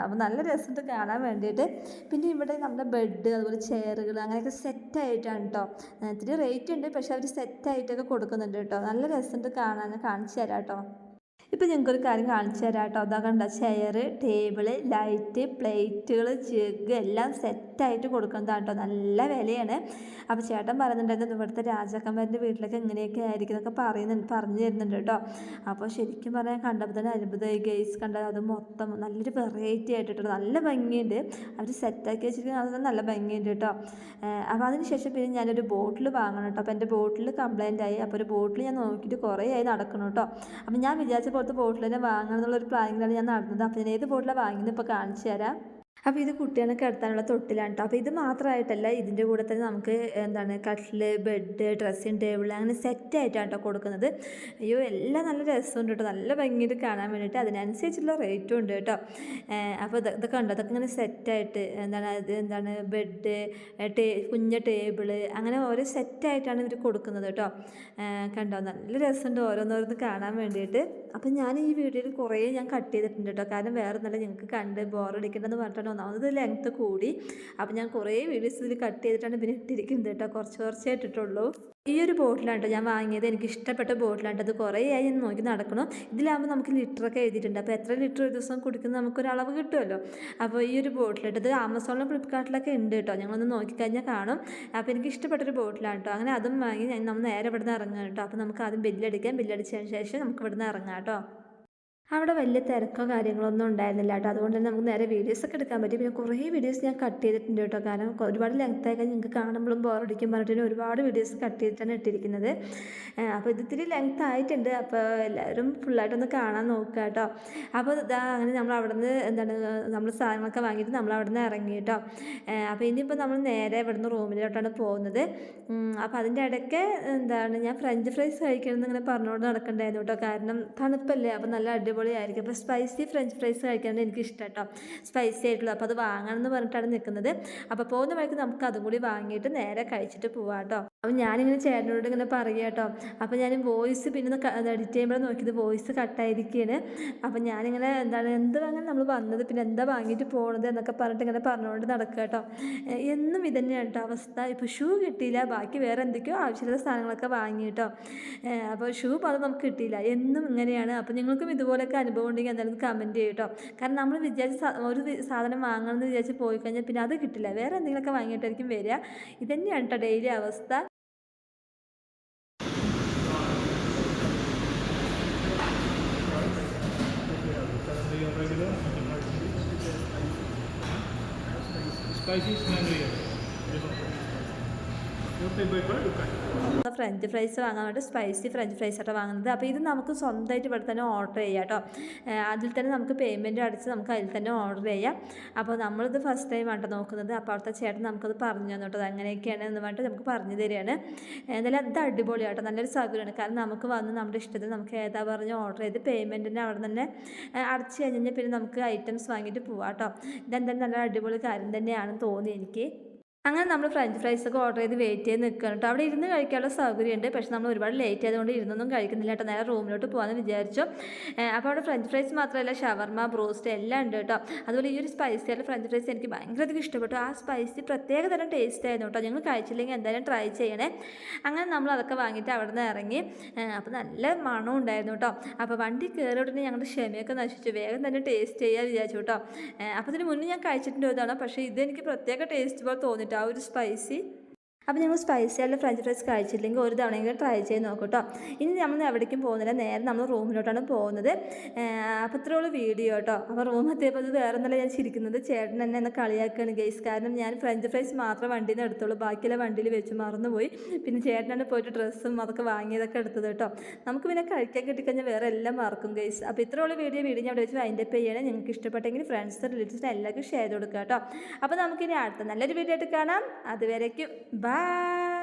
അപ്പോൾ നല്ല രസമുണ്ട് കാണാൻ വേണ്ടിയിട്ട്. പിന്നെ ഇവിടെ നമ്മുടെ ബെഡ് അതുപോലെ ചെയറുകൾ അങ്ങനെയൊക്കെ സെറ്റായിട്ടാണ് കേട്ടോ ഇത്തിരി റേറ്റ് ഉണ്ട് പക്ഷെ അവർ സെറ്റായിട്ടൊക്കെ കൊടുക്കുന്നുണ്ട് കേട്ടോ നല്ല രസമുണ്ട് കാണാൻ കാണിച്ചു തരാം കേട്ടോ. ഇപ്പം ഞങ്ങൾക്കൊരു കാര്യം കാണിച്ചു തരാം കേട്ടോ. അതാ കണ്ട ചെയർ ടേബിൾ ലൈറ്റ് പ്ലേറ്റുകൾ ജഗ് എല്ലാം സെറ്റായിട്ട് കൊടുക്കുന്നതാണ് കേട്ടോ. നല്ല വിലയാണ്. അപ്പോൾ ചേട്ടൻ പറയുന്നുണ്ടായിരുന്നു ഇവിടുത്തെ രാജാക്കന്മാരുടെ വീട്ടിലൊക്കെ എങ്ങനെയൊക്കെ ആയിരിക്കും എന്നൊക്കെ പറയുന്നുണ്ട് പറഞ്ഞു തരുന്നുണ്ട് കേട്ടോ. അപ്പോൾ ശരിക്കും പറയാൻ കണ്ടപ്പോൾ തന്നെ അത്ഭുതമായി ഗൈസ് കണ്ടത് അത് മൊത്തം നല്ലൊരു വെറൈറ്റി ആയിട്ട് കേട്ടോ നല്ല ഭംഗിയുണ്ട്. അവർ സെറ്റാക്കി വെച്ചിരിക്കുന്നത് അത് നല്ല ഭംഗിയുണ്ട് കേട്ടോ. അപ്പോൾ അതിന് ശേഷം പിന്നെ ഞാനൊരു ബോട്ടിൽ വാങ്ങണം കേട്ടോ. അപ്പോൾ എന്റെ ബോട്ടിൽ കംപ്ലൈന്റ് ആയി. അപ്പോൾ ഒരു ബോട്ടിൽ ഞാൻ നോക്കിയിട്ട് കുറേ ആയി നടക്കണം കേട്ടോ. അപ്പോൾ ഞാൻ വിചാരിച്ച പോലത്തെ ബോട്ടിൽ തന്നെ വാങ്ങണം എന്നുള്ളൊരു പ്ലാനിങ്ങിലാണ് ഞാൻ നടന്നത്. അപ്പോൾ ഞാൻ ഏത് ബോട്ടിലാണ് വാങ്ങിയത് ഇപ്പോൾ കാണിച്ചു തരാം. അപ്പോൾ ഇത് കുട്ടികളെ കിടത്താനുള്ള തൊട്ടിലാണ് കേട്ടോ അപ്പോൾ ഇത് മാത്രമായിട്ടല്ല ഇതിന്റെ കൂടെ തന്നെ നമുക്ക് എന്താണ് കട്ടിൽ ബെഡ് ഡ്രസ്സിങ് ടേബിൾ അങ്ങനെ സെറ്റായിട്ടാണ് കേട്ടോ കൊടുക്കുന്നത്. അയ്യോ എല്ലാം നല്ല രസമുണ്ട് കേട്ടോ നല്ല ഭംഗിയിട്ട് കാണാൻ വേണ്ടിയിട്ട് അതിനനുസരിച്ചുള്ള റേറ്റും ഉണ്ട് കേട്ടോ അപ്പോൾ ഇത് ഇതൊക്കെ ഉണ്ടോ അതൊക്കെ ഇങ്ങനെ സെറ്റായിട്ട് എന്താണ് അത് എന്താണ് ബെഡ് ടേ കുഞ്ഞ ടേബിൾ അങ്ങനെ ഓരോ സെറ്റായിട്ടാണ് ഇവർ കൊടുക്കുന്നത് കേട്ടോ കണ്ടോ? നല്ല രസമുണ്ട് ഓരോന്നോരോന്ന് കാണാൻ വേണ്ടിയിട്ട്. അപ്പോൾ ഞാൻ ഈ വീഡിയോയിൽ കുറേ ഞാൻ കട്ട് ചെയ്തിട്ടുണ്ട് കേട്ടോ കാരണം വേറെ നല്ല ഞങ്ങൾക്ക് കണ്ട് ബോറടിക്കണ്ടെന്ന് പറഞ്ഞിട്ടാണ് ഒന്നാമത് ലെങ്ത്ത് കൂടി. അപ്പം ഞാൻ കുറേ വീഡിയോസ് ഇതിൽ കട്ട് ചെയ്തിട്ടാണ് പിന്നെ ഇട്ടിരിക്കുന്നത് കേട്ടോ. കുറച്ച് കുറച്ചേ ഇട്ടിട്ടുള്ളൂ. ഈ ഒരു ബോട്ടിലാണ് ഞാൻ വാങ്ങിയത്. എനിക്ക് ഇഷ്ടപ്പെട്ട ബോട്ടിലാണ് അത് കുറേ ആയി ഞാൻ നോക്കി നടക്കണം. ഇതിലാകുമ്പോൾ നമുക്ക് ലിറ്ററൊക്കെ എഴുതിയിട്ടുണ്ട്. അപ്പോൾ എത്ര ലിറ്റർ ഒരു ദിവസം കുടിക്കുന്നത് നമുക്കൊരളവ് കിട്ടുമല്ലോ. അപ്പോൾ ഈ ഒരു ബോട്ടിലിട്ട് ഇത് ആമസോണിലും ഫ്ലിപ്കാർട്ടിലൊക്കെ ഉണ്ട് കേട്ടോ. ഞങ്ങളൊന്ന് നോക്കിക്കഴിഞ്ഞാൽ കാണും. അപ്പോൾ എനിക്ക് ഇഷ്ടപ്പെട്ടൊരു ബോട്ടിലാണ് കേട്ടോ. അങ്ങനെ അതും വാങ്ങി ഞാൻ നമ്മൾ നേരെ ഇവിടെ നിന്ന് ഇറങ്ങാം കേട്ടോ. അപ്പോൾ നമുക്ക് ആദ്യം ബില്ലടിക്കാം ബില്ലടിച്ചതിന് ശേഷം നമുക്ക് ഇവിടെ നിന്ന് ഇറങ്ങാം കേട്ടോ. അവിടെ വലിയ തിരക്കോ കാര്യങ്ങളോ ഒന്നും ഉണ്ടായിരുന്നില്ല കേട്ടോ. അതുകൊണ്ട് തന്നെ നമുക്ക് നേരെ വീഡിയോസ് ഒക്കെ എടുക്കാൻ പറ്റി. പിന്നെ കുറേ വീഡിയോസ് ഞാൻ കട്ട് ചെയ്തിട്ടുണ്ട് കേട്ടോ. കാരണം ഒരുപാട് ലെങ്ത് ആയി നിങ്ങൾക്ക് കാണുമ്പോഴും ബോറടിക്കും പറഞ്ഞിട്ട് ഒരുപാട് വീഡിയോസ് കട്ട് ചെയ്തിട്ടാണ് ഇട്ടിരിക്കുന്നത്. അപ്പോൾ ഇതിത്തിരി ലെങ്ത് ആയിട്ടുണ്ട്. അപ്പോൾ എല്ലാവരും ഫുള്ളായിട്ടൊന്ന് കാണാൻ നോക്കുക കേട്ടോ. അപ്പോൾ ഇതാ അങ്ങനെ നമ്മൾ അവിടെ നിന്ന് എന്താണ് നമ്മൾ സാധനങ്ങളൊക്കെ വാങ്ങിയിട്ട് നമ്മൾ അവിടെ നിന്ന് ഇറങ്ങി കേട്ടോ. അപ്പോൾ ഇനിയിപ്പോൾ നമ്മൾ നേരെ ഇവിടുന്ന് റൂമിലോട്ടാണ് പോകുന്നത്. അപ്പോൾ അതിന്റെ ഇടയ്ക്ക് എന്താണ് ഞാൻ ഫ്രഞ്ച് ഫ്രൈസ് കഴിക്കണമെന്ന് ഇങ്ങനെ പറഞ്ഞുകൊണ്ട് നടക്കണ്ടായിരുന്നു കേട്ടോ. കാരണം തണുപ്പല്ലേ അപ്പോൾ നല്ല അടിപൊളിയായിരിക്കും. അപ്പോൾ സ്പൈസി ഫ്രഞ്ച് ഫ്രൈസ് കഴിക്കാനാണ് എനിക്ക് ഇഷ്ടം കേട്ടോ സ്പൈസി ആയിട്ടുള്ളത് അപ്പോൾ അത് വാങ്ങണം എന്ന് പറഞ്ഞിട്ടാണ് നിൽക്കുന്നത്. അപ്പോൾ പോകുന്ന വഴിക്ക് നമുക്ക് അതും കൂടി വാങ്ങിയിട്ട് നേരെ കഴിച്ചിട്ട് പോവാം കേട്ടോ അപ്പോൾ ഞാനിങ്ങനെ ചേട്ടനോട് ഇങ്ങനെ പറയുക കേട്ടോ അപ്പോൾ ഞാൻ വോയിസ് പിന്നെ എഡിറ്റ് ചെയ്യുമ്പോൾ നോക്കിയത് വോയിസ് കട്ടായിരിക്കുകയാണ് അപ്പോൾ ഞാനിങ്ങനെ എന്താണ് എന്ത് വാങ്ങാൻ നമ്മൾ വന്നത്? പിന്നെ എന്താ വാങ്ങിയിട്ട് പോകണത് എന്നൊക്കെ പറഞ്ഞിട്ട് ഇങ്ങനെ പറഞ്ഞുകൊണ്ട് നടക്കുക കേട്ടോ എന്നും ഇതന്നെയാണ് കേട്ടോ അവസ്ഥ. ഇപ്പോൾ ഷൂ കിട്ടിയില്ല. ബാക്കി വേറെ എന്തൊക്കെയോ ആവശ്യമുള്ള സാധനങ്ങളൊക്കെ വാങ്ങി കേട്ടോ അപ്പോൾ ഷൂ അത് നമുക്ക് കിട്ടിയില്ല. എന്നും ഇങ്ങനെയാണ്. അപ്പോൾ നിങ്ങൾക്കും ഇതുപോലൊക്കെ അനുഭവം ഉണ്ടെങ്കിൽ എന്തായാലും കമന്റ് ചെയ്യും കേട്ടോ കാരണം നമ്മൾ വിചാരിച്ച ഒരു സാധനം വാങ്ങണമെന്ന് വിചാരിച്ച് പോയി കഴിഞ്ഞാൽ പിന്നെ അത് കിട്ടില്ല. വേറെ എന്തെങ്കിലുമൊക്കെ വാങ്ങിയിട്ടായിരിക്കും വരിക. ഇതന്നെയാണ് കേട്ടോ ഡെയിലി അവസ്ഥ. Spicy is. ഫ്രഞ്ച് ഫ്രൈസ് വാങ്ങാൻ വേണ്ടി സ്പൈസി ഫ്രഞ്ച് ഫ്രൈസ് ആട്ടോ വാങ്ങുന്നത്. അപ്പോൾ ഇത് നമുക്ക് സ്വന്തമായിട്ട് ഇവിടെ തന്നെ ഓർഡർ ചെയ്യാം കേട്ടോ. അതിൽ തന്നെ നമുക്ക് പേയ്മെന്റ് അടിച്ച് നമുക്ക് അതിൽ തന്നെ ഓർഡർ ചെയ്യാം. അപ്പോൾ നമ്മളിത് ഫസ്റ്റ് ടൈം ആട്ടോ നോക്കുന്നത്. അപ്പോൾ അവിടുത്തെ ചേട്ടൻ നമുക്കത് പറഞ്ഞു തന്നു കേട്ടോ. അങ്ങനെയൊക്കെയാണ് എന്ന് പറഞ്ഞിട്ട് നമുക്ക് പറഞ്ഞു തരികയാണ്. എന്തായാലും അത് അടിപൊളിയാട്ടോ നല്ലൊരു സൗകര്യമാണ്. കാരണം നമുക്ക് വന്ന് നമ്മുടെ ഇഷ്ടത്തിന് നമുക്ക് ഏതാ പറഞ്ഞ് ഓർഡർ ചെയ്ത് പേയ്മെന്റിന് അവിടെ തന്നെ അടച്ച് കഴിഞ്ഞാൽ പിന്നെ നമുക്ക് ഐറ്റംസ് വാങ്ങിയിട്ട് പോവാം കേട്ടോ. ഇതെന്തായാലും നല്ല അടിപൊളി കാര്യം തന്നെയാണെന്ന് തോന്നി എനിക്ക്. അങ്ങനെ നമ്മൾ ഫ്രഞ്ച് ഫ്രൈസ് ഒക്കെ ഓർഡർ ചെയ്ത് വെയിറ്റ് ചെയ്ത് നിൽക്കുകയാണ് കേട്ടോ. അവിടെ ഇരുന്ന് കഴിക്കാനുള്ള സൗകര്യമുണ്ട്. പക്ഷേ നമ്മൾ ഒരുപാട് ലേറ്റ് ആയതുകൊണ്ട് ഇരുന്നൊന്നും കഴിക്കുന്നില്ല കേട്ടോ. നേരെ റൂമിലോട്ട് പോകാമെന്ന് വിചാരിച്ചു. അപ്പോൾ അവിടെ ഫ്രഞ്ച് ഫ്രൈസ് മാത്രമല്ല ഷവർമ ബ്രോസ്റ്റ് എല്ലാം ഉണ്ട് കേട്ടോ. അതുപോലെ ഈ ഒരു സ്പൈസി ആയിട്ടുള്ള ഫ്രഞ്ച് ഫ്രൈസ് എനിക്ക് ഭയങ്കരധികം ഇഷ്ടപ്പെട്ടു. ആ സ്പൈസി പ്രത്യേക തരം ടേസ്റ്റ് ആയിരുന്നു കേട്ടോ. ഞങ്ങൾ കഴിച്ചില്ലെങ്കിൽ എന്തായാലും ട്രൈ ചെയ്യണേ. അങ്ങനെ നമ്മൾ അതൊക്കെ വാങ്ങിയിട്ട് അവിടെ നിന്ന് ഇറങ്ങി അപ്പോൾ നല്ല മണം ഉണ്ടായിരുന്നു കേട്ടോ. അപ്പോൾ വണ്ടി കയറി ഉടനെ ഞങ്ങളുടെ ക്ഷമയൊക്കെ നശിച്ചു. വേഗം തന്നെ ടേസ്റ്റ് ചെയ്യാൻ വിചാരിച്ചു കേട്ടോ. അപ്പോൾ ഇതിന് മുന്നേ ഞാൻ കഴിച്ചിട്ടുണ്ട് ഇതാണ്. പക്ഷേ ഇതെനിക്ക് പ്രത്യേക ടേസ്റ്റ് പോലെ തോന്നിയിട്ട് ആ ഒരു സ്പൈസി അപ്പോൾ നിങ്ങൾ സ്പൈസി ആയിട്ടുള്ള ഫ്രഞ്ച് ഫ്രൈസ് കഴിച്ചില്ലെങ്കിൽ ഒരു തവണയെങ്കിലും ട്രൈ ചെയ്ത് നോക്കൂ കേട്ടോ ഇനി നമ്മൾ എവിടേക്കും പോകുന്നില്ല. നേരെ നമ്മൾ റൂമിലോട്ടാണ് പോകുന്നത്. അപ്പോൾ ഉള്ളൂ വീഡിയോ കേട്ടോ അപ്പോൾ റൂം എത്തിയപ്പോൾ ഇത് വേറെ ഒന്നല്ല ഞാൻ ചിരിക്കുന്നത്. ചേട്ടൻ എന്നെ എന്നെ കളിയാക്കുകയാണ് ഗെയ്സ് കാരണം ഞാൻ ഫ്രഞ്ച് ഫ്രൈസ് മാത്രം വണ്ടിയിൽ നിന്ന് എടുത്തോളൂ ബാക്കിയുള്ള വണ്ടിയിൽ വെച്ച് മറന്നുപോയി. പിന്നെ ചേട്ടനാണ് പോയിട്ട് ഡ്രസ്സും അതൊക്കെ വാങ്ങിയതൊക്കെ എടുത്തത് കേട്ടോ നമുക്ക് പിന്നെ കഴിക്കാൻ കിട്ടിക്കഴിഞ്ഞാൽ വേറെ എല്ലാം മറക്കും ഗെയ്സ് അപ്പോൾ ഇത്രയുള്ള വീഡിയോ വീഡിയോ ഞാൻ അവിടെ വെച്ച് വൈൻഡപ്പ് ചെയ്യണേ. നിങ്ങൾക്ക് ഇഷ്ടപ്പെട്ടെങ്കിൽ ഫ്രണ്ട്സ് റിലേറ്റീവ്സിന് എല്ലാവർക്കും ഷെയർ ചെയ്ത് കൊടുക്കുക കേട്ടോ അപ്പോൾ നമുക്കിനി അടുത്ത നല്ലൊരു വീഡിയോ ആയിട്ട് കാണാം. അതുവരേക്കും ബൈ Bye.